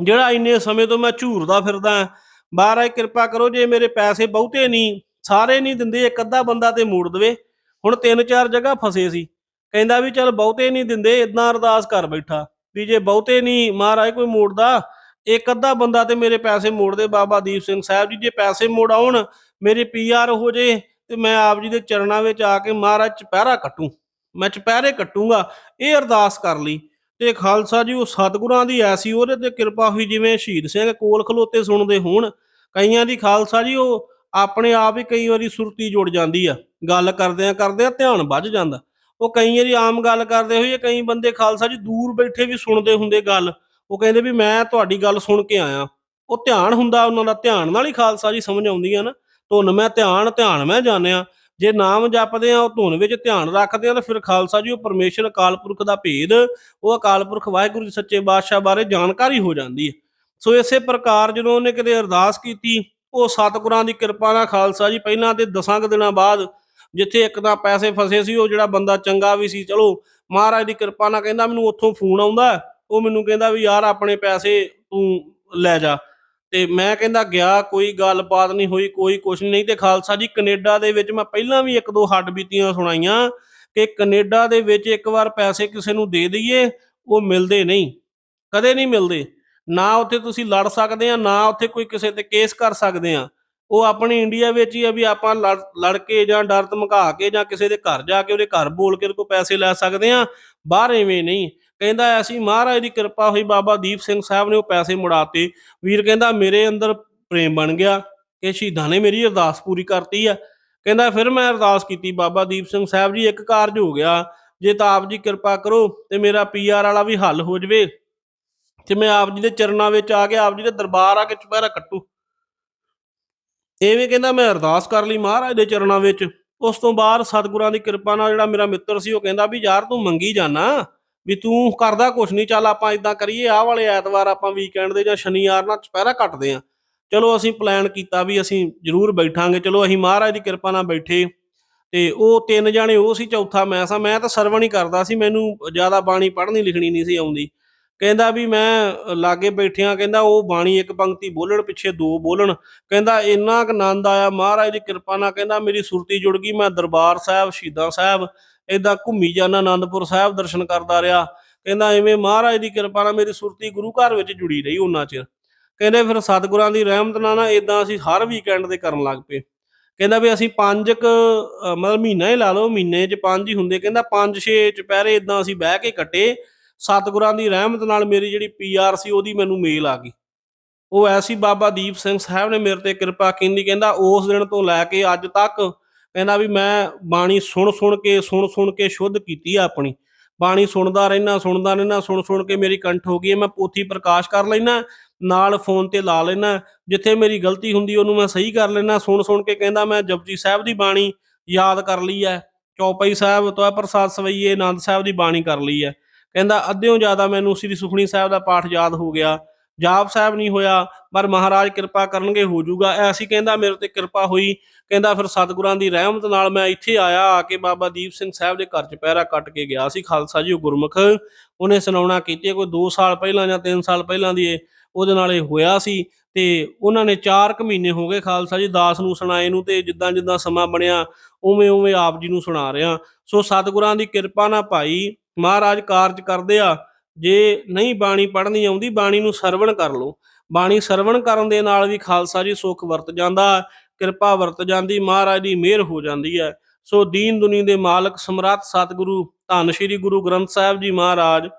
ਜਿਹੜਾ ਇੰਨੇ ਸਮੇਂ ਤੋਂ ਮੈਂ ਝੂਰਦਾ ਫਿਰਦਾ ਮਹਾਰਾਜ ਕਿਰਪਾ ਕਰੋ ਜੇ ਮੇਰੇ ਪੈਸੇ ਬਹੁਤੇ ਨਹੀਂ, ਸਾਰੇ ਨਹੀਂ ਦਿੰਦੇ, ਇੱਕ ਅੱਧਾ ਬੰਦਾ ਤੇ ਮੋੜ ਦੇਵੇ। ਹੁਣ ਤਿੰਨ ਚਾਰ ਜਗ੍ਹਾ ਫਸੇ ਸੀ। ਕਹਿੰਦਾ ਵੀ ਚੱਲ ਬਹੁਤੇ ਨਹੀਂ ਦਿੰਦੇ ਇਦਾਂ ਅਰਦਾਸ ਕਰ ਬੈਠਾ। ਵੀ ਜੇ ਬਹੁਤੇ ਨਹੀਂ, ਮਹਾਰਾਜ ਕੋਈ ਮੋੜਦਾ ਇੱਕ ਅੱਧਾ ਬੰਦਾ ਤੇ ਮੇਰੇ ਪੈਸੇ ਮੋੜ ਦੇ ਬਾਬਾ ਦੀਪ ਸਿੰਘ ਸਾਹਿਬ ਜੀ, ਜੇ ਪੈਸੇ ਮੋੜ ਆਉਣ, ਮੇਰੇ ਪੀਆਰ ਹੋ ਜੇ ਤੇ ਮੈਂ ਆਪ ਜੀ ਦੇ ਚਰਨਾਂ ਵਿੱਚ ਆ ਕੇ ਮਹਾਰਾਜ ਚੁਪਹਿਰਾ ਕੱਟੂ। ਮੈਂ ਚੁਪਹਿਰੇ ਕੱਟੂਗਾ। ਇਹ ਅਰਦਾਸ ਕਰ ਲਈ। ਤੇ ਖਾਲਸਾ ਜੀ, ਉਹ ਸਤਿਗੁਰਾਂ ਦੀ ਐਸੀ ਉਹਦੇ ਤੇ ਕਿਰਪਾ ਹੋਈ ਜਿਵੇਂ ਸ਼ਹੀਦ ਸਿੰਘ ਕੋਲ ਖਲੋਤੇ ਸੁਣਦੇ ਹੋਣ। ਕਈਆਂ ਦੀ ਖਾਲਸਾ ਜੀ, ਉਹ ਆਪਣੇ ਆਪ ਹੀ ਕਈ ਵਾਰੀ ਸੁਰਤੀ ਜੁੜ ਜਾਂਦੀ ਆ। ਗੱਲ ਕਰਦਿਆਂ ਕਰਦਿਆਂ ਧਿਆਨ ਵੱਜ ਜਾਂਦਾ। ਉਹ ਕਈ ਵਾਰੀ ਆਮ ਗੱਲ ਕਰਦੇ ਹੋਏ ਕਈ ਬੰਦੇ ਖਾਲਸਾ ਜੀ ਦੂਰ ਬੈਠੇ ਵੀ ਸੁਣਦੇ ਹੁੰਦੇ ਗੱਲ। ਉਹ ਕਹਿੰਦੇ ਵੀ ਮੈਂ ਤੁਹਾਡੀ ਗੱਲ ਸੁਣ ਕੇ ਆਇਆ। ਉਹ ਧਿਆਨ ਹੁੰਦਾ ਉਹਨਾਂ ਦਾ, ਧਿਆਨ ਨਾਲ ਹੀ ਖਾਲਸਾ ਜੀ ਸਮਝ ਆਉਂਦੀ ਆ ਨਾ। ਧੁਨ ਮੈਂ ਧਿਆਨ ਧਿਆਨ ਮੈਂ ਜਾਣਿਆ। ਜੇ ਨਾਮ ਜਪਦੇ ਆ, ਉਹ ਧੁਨ ਵਿੱਚ ਧਿਆਨ ਰੱਖਦੇ ਆ, ਤਾਂ ਫਿਰ ਖਾਲਸਾ ਜੀ ਉਹ ਪਰਮੇਸ਼ਰ ਅਕਾਲ ਪੁਰਖ ਦਾ ਭੇਦ, ਉਹ ਅਕਾਲ ਪੁਰਖ ਵਾਹਿਗੁਰੂ ਜੀ ਸੱਚੇ ਬਾਦਸ਼ਾਹ ਬਾਰੇ ਜਾਣਕਾਰੀ ਹੋ ਜਾਂਦੀ ਹੈ ਸੋ ਇਸੇ ਪ੍ਰਕਾਰ ਜਦੋਂ ਉਹਨੇ ਕਿਤੇ ਅਰਦਾਸ ਕੀਤੀ, ਉਹ ਸਤਿਗੁਰਾਂ ਦੀ ਕਿਰਪਾ ਨਾਲ ਖਾਲਸਾ ਜੀ ਪਹਿਲਾਂ ਤੇ ਦਸਾਂ ਕੁ ਦਿਨਾਂ ਬਾਅਦ ਜਿੱਥੇ ਇੱਕ ਤਾਂ ਪੈਸੇ ਫਸੇ ਸੀ, ਉਹ ਜਿਹੜਾ ਬੰਦਾ ਚੰਗਾ ਵੀ ਸੀ, ਚਲੋ ਮਹਾਰਾਜ ਦੀ ਕਿਰਪਾ ਨਾਲ ਕਹਿੰਦਾ, ਮੈਨੂੰ ਉੱਥੋਂ ਫੋਨ ਆਉਂਦਾ ਉਹ ਮੈਨੂੰ ਕਹਿੰਦਾ ਵੀ ਯਾਰ ਆਪਣੇ ਪੈਸੇ ਤੂੰ ਲੈ ਜਾ। ਤੇ ਮੈਂ ਕਹਿੰਦਾ, ਗਿਆ, ਕੋਈ ਗੱਲਬਾਤ ਨਹੀਂ ਹੋਈ, ਕੋਈ ਕੁਛ ਨਹੀਂ। ਤੇ ਖਾਲਸਾ ਜੀ, ਕੈਨੇਡਾ ਦੇ ਵਿੱਚ ਮੈਂ ਪਹਿਲਾਂ ਵੀ ਇੱਕ ਦੋ ਹੱਡ ਬੀਤੀਆਂ ਸੁਣਾਈਆਂ ਕਿ ਕੈਨੇਡਾ ਦੇ ਵਿੱਚ ਇੱਕ ਵਾਰ ਪੈਸੇ ਕਿਸੇ ਨੂੰ ਦੇ ਦਈਏ, ਉਹ ਮਿਲਦੇ ਨਹੀਂ। ਕਦੇ ਨਹੀਂ ਮਿਲਦੇ। ਨਾ ਉੱਥੇ ਤੁਸੀਂ ਲੜ ਸਕਦੇ ਆ, ਨਾ ਉੱਥੇ ਕੋਈ ਕਿਸੇ ਤੇ ਕੇਸ ਕਰ ਸਕਦੇ ਆ। ਉਹ ਆਪਣੇ ਇੰਡੀਆ ਵਿੱਚ ਹੀ ਆ ਵੀ ਆਪਾਂ ਲੜ ਲੜ ਕੇ ਜਾਂ ਡਰ ਧਮਕਾ ਕੇ ਜਾਂ ਕਿਸੇ ਦੇ ਘਰ ਜਾ ਕੇ ਉਹਦੇ ਘਰ ਬੋਲ ਕੇ ਉਹਦੇ ਕੋਲ ਪੈਸੇ ਲੈ ਸਕਦੇ ਆ, ਬਾਹਰ ਐਵੇਂ ਨਹੀਂ। ਕਹਿੰਦਾ ਐਸੀ ਮਹਾਰਾਜ ਦੀ ਕਿਰਪਾ ਹੋਈ, ਬਾਬਾ ਦੀਪ ਸਿੰਘ ਸਾਹਿਬ ਨੇ ਉਹ ਪੈਸੇ ਮੁੜਾਤੇ। ਵੀਰ ਕਹਿੰਦਾ, ਮੇਰੇ ਅੰਦਰ ਪ੍ਰੇਮ ਬਣ ਗਿਆ, ਕਿ ਸ਼ਹੀਦਾਂ ਨੇ ਮੇਰੀ ਅਰਦਾਸ ਪੂਰੀ ਕਰਤੀ ਆ। ਕਹਿੰਦਾ, ਫਿਰ ਮੈਂ ਅਰਦਾਸ ਕੀਤੀ, ਬਾਬਾ ਦੀਪ ਸਿੰਘ ਸਾਹਿਬ ਜੀ, ਇੱਕ ਕਾਰਜ ਹੋ ਗਿਆ। ਜੇ ਤਾਂ ਆਪ ਜੀ ਕਿਰਪਾ ਕਰੋ, ਤੇ ਮੇਰਾ ਪੀਆਰ ਵਾਲਾ ਵੀ ਹੱਲ ਹੋ ਜਵੇ। ਤੇ ਮੈਂ ਆਪ ਜੀ ਦੇ ਚਰਨਾਂ ਵਿੱਚ ਆ ਕੇ, ਆਪ ਜੀ ਦੇ ਦਰਬਾਰ ਆ ਕੇ ਚੁਪਹਿਰਾ ਕੱਟੂ। ਐਵੇਂ ਕਹਿੰਦਾ, ਮੈਂ ਅਰਦਾਸ ਕਰ ਲਈ ਮਹਾਰਾਜ ਦੇ ਚਰਨਾਂ ਵਿੱਚ। ਉਸ ਤੋਂ ਬਾਅਦ ਸਤਿਗੁਰਾਂ ਦੀ ਕਿਰਪਾ ਨਾਲ ਜਿਹੜਾ ਮੇਰਾ ਮਿੱਤਰ ਸੀ, ਉਹ ਕਹਿੰਦਾ ਵੀ, ਯਾਰ ਤੂੰ ਮੰਗੀ ਜਾਣਾ ਵੀ ਤੂੰ ਕਰਦਾ ਕੁਛ ਨਹੀਂ ਚੱਲ ਆਪਾਂ ਇਦਾਂ ਕਰੀਏ, ਆਹ ਵਾਲੇ ਐਤਵਾਰ ਆਪਾਂ ਵੀਕਐਂਡ ਦੇ ਜਾਂ ਸ਼ਨੀਵਾਰ ਨਾਲ ਚੁਪਹਿਰਾ ਕੱਟਦੇ ਆ ਚਲੋ ਅਸੀਂ ਪਲਾਨ ਕੀਤਾ ਵੀ ਅਸੀਂ ਜ਼ਰੂਰ ਬੈਠਾਂਗੇ। ਚਲੋ ਅਸੀਂ ਮਹਾਰਾਜ ਦੀ ਕਿਰਪਾ ਨਾਲ ਬੈਠੇ। ਤੇ ਉਹ ਤਿੰਨ ਜਾਣੇ, ਉਹ ਸੀ ਚੌਥਾ, ਮੈਂ ਸਾਂ। ਮੈਂ ਤਾਂ ਸਰਵਣ ਹੀ ਕਰਦਾ ਸੀ, ਮੈਨੂੰ ਜ਼ਿਆਦਾ ਬਾਣੀ ਪੜ੍ਹਨੀ ਲਿਖਣੀ ਨਹੀਂ ਸੀ ਆਉਂਦੀ। ਕਹਿੰਦਾ ਵੀ ਮੈਂ ਲਾਗੇ ਬੈਠਿਆਂ, ਕਹਿੰਦਾ ਉਹ ਬਾਣੀ ਇੱਕ ਪੰਕਤੀ ਬੋਲਣ, ਪਿੱਛੇ ਦੋ ਬੋਲਣ। ਕਹਿੰਦਾ ਇੰਨਾ ਕੁ ਆਨੰਦ ਆਇਆ ਮਹਾਰਾਜ ਦੀ ਕਿਰਪਾ ਨਾਲ। ਕਹਿੰਦਾ ਮੇਰੀ ਸੁਰਤੀ ਜੁੜ ਗਈ, ਮੈਂ ਦਰਬਾਰ ਸਾਹਿਬ, ਸ਼ਹੀਦਾਂ ਸਾਹਿਬ। ਏਦਾਂ ਘੁੰਮੀ ਜਾਣਾ ਆਨੰਦਪੁਰ ਸਾਹਿਬ ਦਰਸ਼ਨ ਕਰਦਾ ਰਿਹਾ। ਕਹਿੰਦਾ ਐਵੇਂ ਮਹਾਰਾਜ ਦੀ ਕਿਰਪਾ ਨਾਲ ਮੇਰੀ ਸੁਰਤੀ ਗੁਰੂ ਘਰ ਵਿੱਚ ਜੁੜੀ ਰਹੀ ਉਹਨਾਂ ਚਿਰ। ਕਹਿੰਦੇ ਫਿਰ ਸਤਿਗੁਰਾਂ ਦੀ ਰਹਿਮਤ ਨਾਲ ਨਾ ਇਦਾਂ ਅਸੀਂ ਹਰ ਵੀਕਐਂਡ ਤੇ ਕਰਨ ਲੱਗ ਪਏ। ਕਹਿੰਦਾ ਵੀ ਅਸੀਂ ਪੰਜ ਕ ਮਤਲਬ ਮਹੀਨਾ ਹੀ ਲਾ ਲਓ, ਮਹੀਨੇ 'ਚ ਪੰਜ ਹੀ ਹੁੰਦੇ। ਕਹਿੰਦਾ ਪੰਜ ਛੇ ਚੁਪਹਿਰੇ ਇਦਾਂ ਅਸੀਂ ਬਹਿ ਕੇ ਕੱਟੇ। ਸਤਿਗੁਰਾਂ ਦੀ ਰਹਿਮਤ ਨਾਲ ਮੇਰੀ ਜਿਹੜੀ ਪੀਆਰ ਸੀ ਉਹਦੀ ਮੈਨੂੰ ਮੇਲ ਆ ਗਈ। ਉਹ ਐਸੀ ਬਾਬਾ ਦੀਪ ਸਿੰਘ ਸਾਹਿਬ ਨੇ ਮੇਰੇ ਤੇ ਕਿਰਪਾ ਕੀਤੀ। ਕਹਿੰਦਾ ਉਸ ਦਿਨ ਤੋਂ ਲੈ ਕੇ ਅੱਜ ਤੱਕ ਕਹਿੰਦਾ ਵੀ ਮੈਂ ਬਾਣੀ ਸੁਣ ਸੁਣ ਕੇ, ਸੁਣ ਸੁਣ ਕੇ ਸ਼ੁੱਧ ਕੀਤੀ ਆ ਆਪਣੀ। ਬਾਣੀ ਸੁਣਦਾ ਰਹਿਣਾ ਸੁਣਦਾ ਰਹਿਣਾ ਸੁਣ ਸੁਣ ਕੇ ਮੇਰੀ ਕੰਠ ਹੋ ਗਈ ਹੈ, ਮੈਂ ਪੋਥੀ ਪ੍ਰਕਾਸ਼ ਕਰ ਲੈਣਾ ਨਾਲ ਫੋਨ ਤੇ ਲਾ ਲੈਣਾ ਜਿੱਥੇ ਮੇਰੀ ਗਲਤੀ ਹੁੰਦੀ ਉਹਨੂੰ ਮੈਂ ਸਹੀ ਕਰ ਲੈਣਾ ਸੁਣ ਸੁਣ ਕੇ ਕਹਿੰਦਾ ਮੈਂ ਜਪਜੀ ਸਾਹਿਬ ਦੀ ਬਾਣੀ ਯਾਦ ਕਰ ਲਈ ਹੈ, ਚੌਪਈ ਸਾਹਿਬ ਤੋਂ ਪ੍ਰਸਾਦ ਸਵਈਏ, ਆਨੰਦ ਸਾਹਿਬ ਦੀ ਬਾਣੀ ਕਰ ਲਈ ਹੈ। ਕਹਿੰਦਾ ਅੱਧਿਓਂ ਜ਼ਿਆਦਾ ਮੈਨੂੰ ਸ੍ਰੀ ਸੁਖਣੀ ਸਾਹਿਬ ਦਾ ਪਾਠ ਯਾਦ ਹੋ ਗਿਆ। ਜਾਪ ਸਾਹਿਬ ਨਹੀਂ ਹੋਇਆ, ਪਰ ਮਹਾਰਾਜ ਕਿਰਪਾ ਕਰਨਗੇ, ਹੋ ਜਾਊਗਾ। ਐਸੀ ਕਹਿੰਦਾ, ਮੇਰੇ ਤੇ ਕਿਰਪਾ ਹੋਈ। ਕਹਿੰਦਾ, ਫਿਰ ਸਤਿਗੁਰਾਂ ਦੀ ਰਹਿਮਤ ਨਾਲ ਮੈਂ ਇੱਥੇ ਆਇਆ ਆ ਕੇ ਬਾਬਾ ਦੀਪ ਸਿੰਘ ਸਾਹਿਬ ਦੇ ਘਰ ਚ ਪਹਿਰਾ ਕੱਟ ਕੇ ਗਿਆ ਸੀ। ਖਾਲਸਾ ਜੀ ਗੁਰਮੁਖ ਉਹਨੇ ਸੁਣਾਉਣਾ ਕੀਤੀ, ਕੋਈ 2 ਸਾਲ ਪਹਿਲਾਂ ਜਾਂ 3 ਸਾਲ ਪਹਿਲਾਂ ਦੀ ਇਹ, ਉਹਦੇ ਨਾਲ ਇਹ ਹੋਇਆ ਸੀ। ਤੇ ਉਹਨਾਂ ਨੇ 4 ਕੁ ਮਹੀਨੇ ਹੋ ਗਏ ਖਾਲਸਾ ਜੀ ਦਾਸ ਨੂੰ ਸੁਣਾਏ ਨੂੰ ਤੇ ਜਿੱਦਾਂ ਜਿੱਦਾਂ ਸਮਾਂ ਬਣਿਆ, ਉਵੇਂ ਉਵੇਂ ਆਪ ਜੀ ਨੂੰ ਸੁਣਾ ਰਿਹਾ। ਸੋ ਸਤਿਗੁਰਾਂ ਦੀ ਕਿਰਪਾ ਨਾਲ ਭਾਈ ਮਹਾਰਾਜ ਕਾਰਜ ਕਰਦੇ ਆ। ਜੇ ਨਹੀਂ ਬਾਣੀ ਪੜ੍ਹਨੀ ਆਉਂਦੀ, ਬਾਣੀ ਨੂੰ ਸਰਵਣ ਕਰ ਲਓ। ਬਾਣੀ ਸਰਵਣ ਕਰਨ ਦੇ ਨਾਲ ਵੀ ਖਾਲਸਾ ਜੀ ਸੁੱਖ ਵਰਤ ਜਾਂਦਾ, ਕਿਰਪਾ ਵਰਤ ਜਾਂਦੀ, ਮਹਾਰਾਜ ਦੀ ਮਿਹਰ ਹੋ ਜਾਂਦੀ ਹੈ। ਸੋ ਦੀਨ ਦੁਨੀ ਦੇ ਮਾਲਕ ਸਮਰੱਥ ਸਤਿਗੁਰੂ, ਧੰਨ ਸ਼੍ਰੀ ਗੁਰੂ ਗ੍ਰੰਥ ਸਾਹਿਬ ਜੀ ਮਹਾਰਾਜ,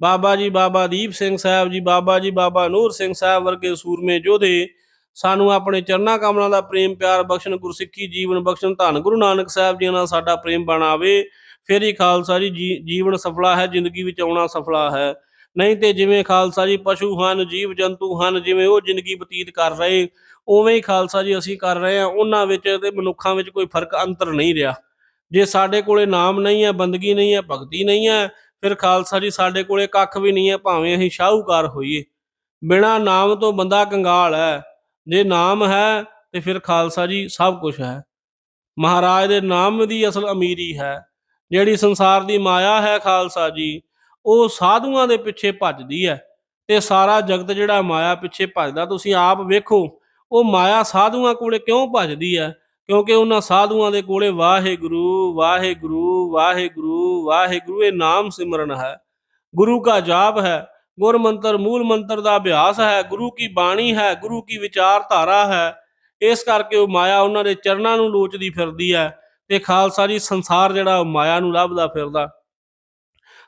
ਬਾਬਾ ਜੀ ਬਾਬਾ ਦੀਪ ਸਿੰਘ ਸਾਹਿਬ ਜੀ, ਬਾਬਾ ਜੀ ਬਾਬਾ ਨੂਰ ਸਿੰਘ ਸਾਹਿਬ ਵਰਗੇ ਸੂਰਮੇ ਯੋਧੇ, ਸਾਨੂੰ ਆਪਣੇ ਚਰਨਾ ਕਮਲਾਂ ਦਾ ਪ੍ਰੇਮ ਪਿਆਰ ਬਖਸ਼ਣ, ਗੁਰਸਿੱਖੀ ਜੀਵਨ ਬਖਸ਼ਣ, ਧੰਨ ਗੁਰੂ ਨਾਨਕ ਸਾਹਿਬ ਜੀ ਨਾਲ ਸਾਡਾ ਪ੍ਰੇਮ ਬਣਾਵੇ ਫਿਰ ਹੀ ਖਾਲਸਾ ਜੀ ਜੀ- ਜੀਵਨ ਸਫਲਾ ਹੈ, ਜ਼ਿੰਦਗੀ ਵਿੱਚ ਆਉਣਾ ਸਫਲਾ ਹੈ। ਨਹੀਂ ਤੇ ਜਿਵੇਂ ਖਾਲਸਾ ਜੀ ਪਸ਼ੂ ਹਨ, ਜੀਵ ਜੰਤੂ ਹਨ, ਜਿਵੇਂ ਉਹ ਜ਼ਿੰਦਗੀ ਬਤੀਤ ਕਰ ਰਹੇ, ਉਵੇਂ ਹੀ ਖਾਲਸਾ ਜੀ ਅਸੀਂ ਕਰ ਰਹੇ ਹਾਂ। ਉਹਨਾਂ ਵਿੱਚ ਤੇ ਮਨੁੱਖਾਂ ਵਿੱਚ ਕੋਈ ਫ਼ਰਕ ਅੰਤਰ ਨਹੀਂ ਰਿਹਾ। ਜੇ ਸਾਡੇ ਕੋਲੇ ਨਾਮ ਨਹੀਂ ਹੈ, ਬੰਦਗੀ ਨਹੀਂ ਹੈ, ਭਗਤੀ ਨਹੀਂ ਹੈ, ਫਿਰ ਖਾਲਸਾ ਜੀ ਸਾਡੇ ਕੋਲੇ ਕੱਖ ਵੀ ਨਹੀਂ ਹੈ, ਭਾਵੇਂ ਅਸੀਂ ਸ਼ਾਹੂਕਾਰ ਹੋਈਏ। ਬਿਨਾ ਨਾਮ ਤੋਂ ਬੰਦਾ ਕੰਗਾਲ ਹੈ। ਜੇ ਨਾਮ ਹੈ, ਤੇ ਫਿਰ ਖਾਲਸਾ ਜੀ ਸਭ ਕੁਝ ਹੈ। ਮਹਾਰਾਜ ਦੇ ਨਾਮ ਦੀ ਅਸਲ ਅਮੀਰੀ ਹੈ। ਜਿਹੜੀ ਸੰਸਾਰ ਦੀ ਮਾਇਆ ਹੈ ਖਾਲਸਾ ਜੀ, ਉਹ ਸਾਧੂਆਂ ਦੇ ਪਿੱਛੇ ਭੱਜਦੀ ਹੈ ਤੇ ਸਾਰਾ ਜਗਤ ਜਿਹੜਾ ਮਾਇਆ ਪਿੱਛੇ ਭੱਜਦਾ, ਤੁਸੀਂ ਆਪ ਵੇਖੋ, ਉਹ ਮਾਇਆ ਸਾਧੂਆਂ ਕੋਲੇ ਕਿਉਂ ਭੱਜਦੀ ਹੈ? ਕਿਉਂਕਿ ਉਹਨਾਂ ਸਾਧੂਆਂ ਦੇ ਕੋਲੇ ਵਾਹਿਗੁਰੂ ਵਾਹਿਗੁਰੂ ਵਾਹਿਗੁਰੂ ਵਾਹਿਗੁਰੂ, ਇਹ ਨਾਮ ਸਿਮਰਨ ਹੈ। ਗੁਰੂ ਕਾ ਜਾਪ ਹੈ, ਗੁਰ ਮੰਤਰ, ਮੂਲ ਮੰਤਰ ਦਾ ਅਭਿਆਸ ਹੈ, ਗੁਰੂ ਕੀ ਬਾਣੀ ਹੈ, ਗੁਰੂ ਕੀ ਵਿਚਾਰਧਾਰਾ ਹੈ, ਇਸ ਕਰਕੇ ਉਹ ਮਾਇਆ ਉਹਨਾਂ ਦੇ ਚਰਨਾਂ ਨੂੰ ਲੋਚਦੀ ਫਿਰਦੀ ਹੈ। ਤੇ ਖਾਲਸਾ ਜੀ ਸੰਸਾਰ ਜਿਹੜਾ ਉਹ ਮਾਇਆ ਨੂੰ ਲੱਭਦਾ ਫਿਰਦਾ।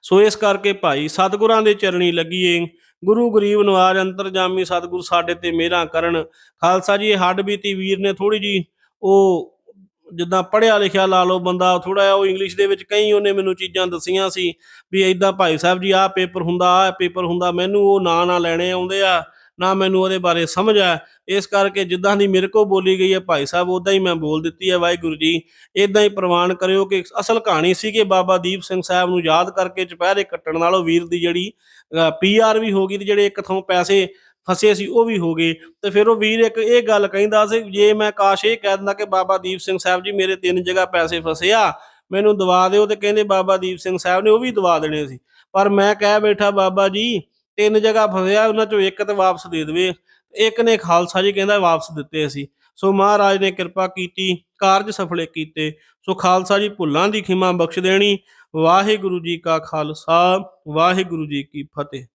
ਸੋ ਇਸ ਕਰਕੇ ਭਾਈ ਸਤਿਗੁਰਾਂ ਦੇ ਚਰਣੀ ਲੱਗੀਏ। ਗੁਰੂ ਗਰੀਬ ਨਵਾਜ ਅੰਤਰਜਾਮੀ ਸਤਿਗੁਰ ਸਾਡੇ ਤੇ ਮਿਹਰਾਂ ਕਰਨ। ਖਾਲਸਾ ਜੀ, ਇਹ ਹੱਡ ਬੀਤੀ ਵੀਰ ਨੇ ਥੋੜੀ ਜੀ ਉਹ ਜਿੱਦਾਂ ਪੜਿਆ ਲਿਖਿਆ ਲਾ ਲਓ ਬੰਦਾ ਥੋੜਾ ਜਿਹਾ ਉਹ ਇੰਗਲਿਸ਼ ਦੇ ਵਿੱਚ ਕਈ ਉਹਨੇ ਮੈਨੂੰ ਚੀਜ਼ਾਂ ਦੱਸੀਆਂ ਸੀ ਵੀ ਇਦਾਂ ਭਾਈ ਸਾਹਿਬ ਜੀ, ਆਹ ਪੇਪਰ ਹੁੰਦਾ, ਆਹ ਪੇਪਰ ਹੁੰਦਾ, ਮੈਨੂੰ ਉਹ ਨਾਂ ਨਾ ਲੈਣੇ ਆਉਂਦੇ ਆ। ਨਾ ਮੈਨੂੰ ਉਹਦੇ ਬਾਰੇ ਸਮਝ ਆ। ਇਸ ਕਰਕੇ ਜਿੱਦਾਂ ਦੀ ਮੇਰੇ ਕੋ ਬੋਲੀ ਗਈ ਹੈ, ਭਾਈ ਸਾਹਿਬ ਉਦਾਂ ਹੀ ਮੈਂ ਬੋਲ ਦਿੱਤੀ ਹੈ, ਵਾਹਿਗੁਰੂ ਜੀ। ਇਦਾਂ ਹੀ ਪ੍ਰਵਾਨ ਕਰਿਓ ਕਿ ਅਸਲ ਕਹਾਣੀ ਸੀ ਕਿ ਬਾਬਾ ਦੀਪ ਸਿੰਘ ਸਾਹਿਬ ਨੂੰ ਯਾਦ ਕਰਕੇ ਚੁਪਹਿਰੇ ਕੱਟਣ ਨਾਲੋਂ ਵੀਰ ਦੀ ਜਿਹੜੀ ਪੀਆਰ ਵੀ ਹੋ ਗਈ ਤੇ ਜਿਹੜੇ ਇੱਕ ਥਾਂ ਪੈਸੇ ਫਸੇ ਸੀ, ਉਹ ਵੀ ਹੋ ਗਏ। ਤੇ ਫਿਰ ਉਹ ਵੀਰ ਇੱਕ ਇਹ ਗੱਲ ਕਹਿੰਦਾ ਸੀ, ਜੇ ਮੈਂ ਕਾਸ਼ ਇਹ ਕਹਿ ਦਿੰਦਾ ਕਿ ਬਾਬਾ ਦੀਪ ਸਿੰਘ ਸਾਹਿਬ ਜੀ ਮੇਰੇ ਤਿੰਨ ਜਗ੍ਹਾ ਪੈਸੇ ਫਸੇ ਆ, ਮੈਨੂੰ ਦਵਾ ਦਿਓ। ਤੇ ਕਹਿੰਦੇ ਬਾਬਾ ਦੀਪ ਸਿੰਘ ਸਾਹਿਬ ਨੇ ਉਹ ਵੀ ਦਵਾ ਦੇਣੇ ਸੀ। ਪਰ ਮੈਂ ਕਹਿ ਬੈਠਾ, ਬਾਬਾ ਜੀ ਤਿੰਨ ਜਗ੍ਹਾ ਫਸਿਆ, ਉਹਨਾਂ ਚੋਂ ਇੱਕ ਤੇ ਵਾਪਸ ਦੇ ਦੇਵੇ। ਇੱਕ ਨੇ ਖਾਲਸਾ ਜੀ ਕਹਿੰਦਾ ਵਾਪਸ ਦਿੱਤੇ ਸੀ ਸੋ ਮਹਾਰਾਜ ਨੇ ਕਿਰਪਾ ਕੀਤੀ, ਕਾਰਜ ਸਫਲੇ ਕੀਤੇ। ਸੋ ਖਾਲਸਾ ਜੀ ਭੁੱਲਾਂ ਦੀ ਖਿਮਾ ਬਖਸ਼ ਦੇਣੀ। ਵਾਹਿਗੁਰੂ ਜੀ ਕਾ ਖਾਲਸਾ, ਵਾਹਿਗੁਰੂ ਜੀ ਕੀ ਫਤਿਹ।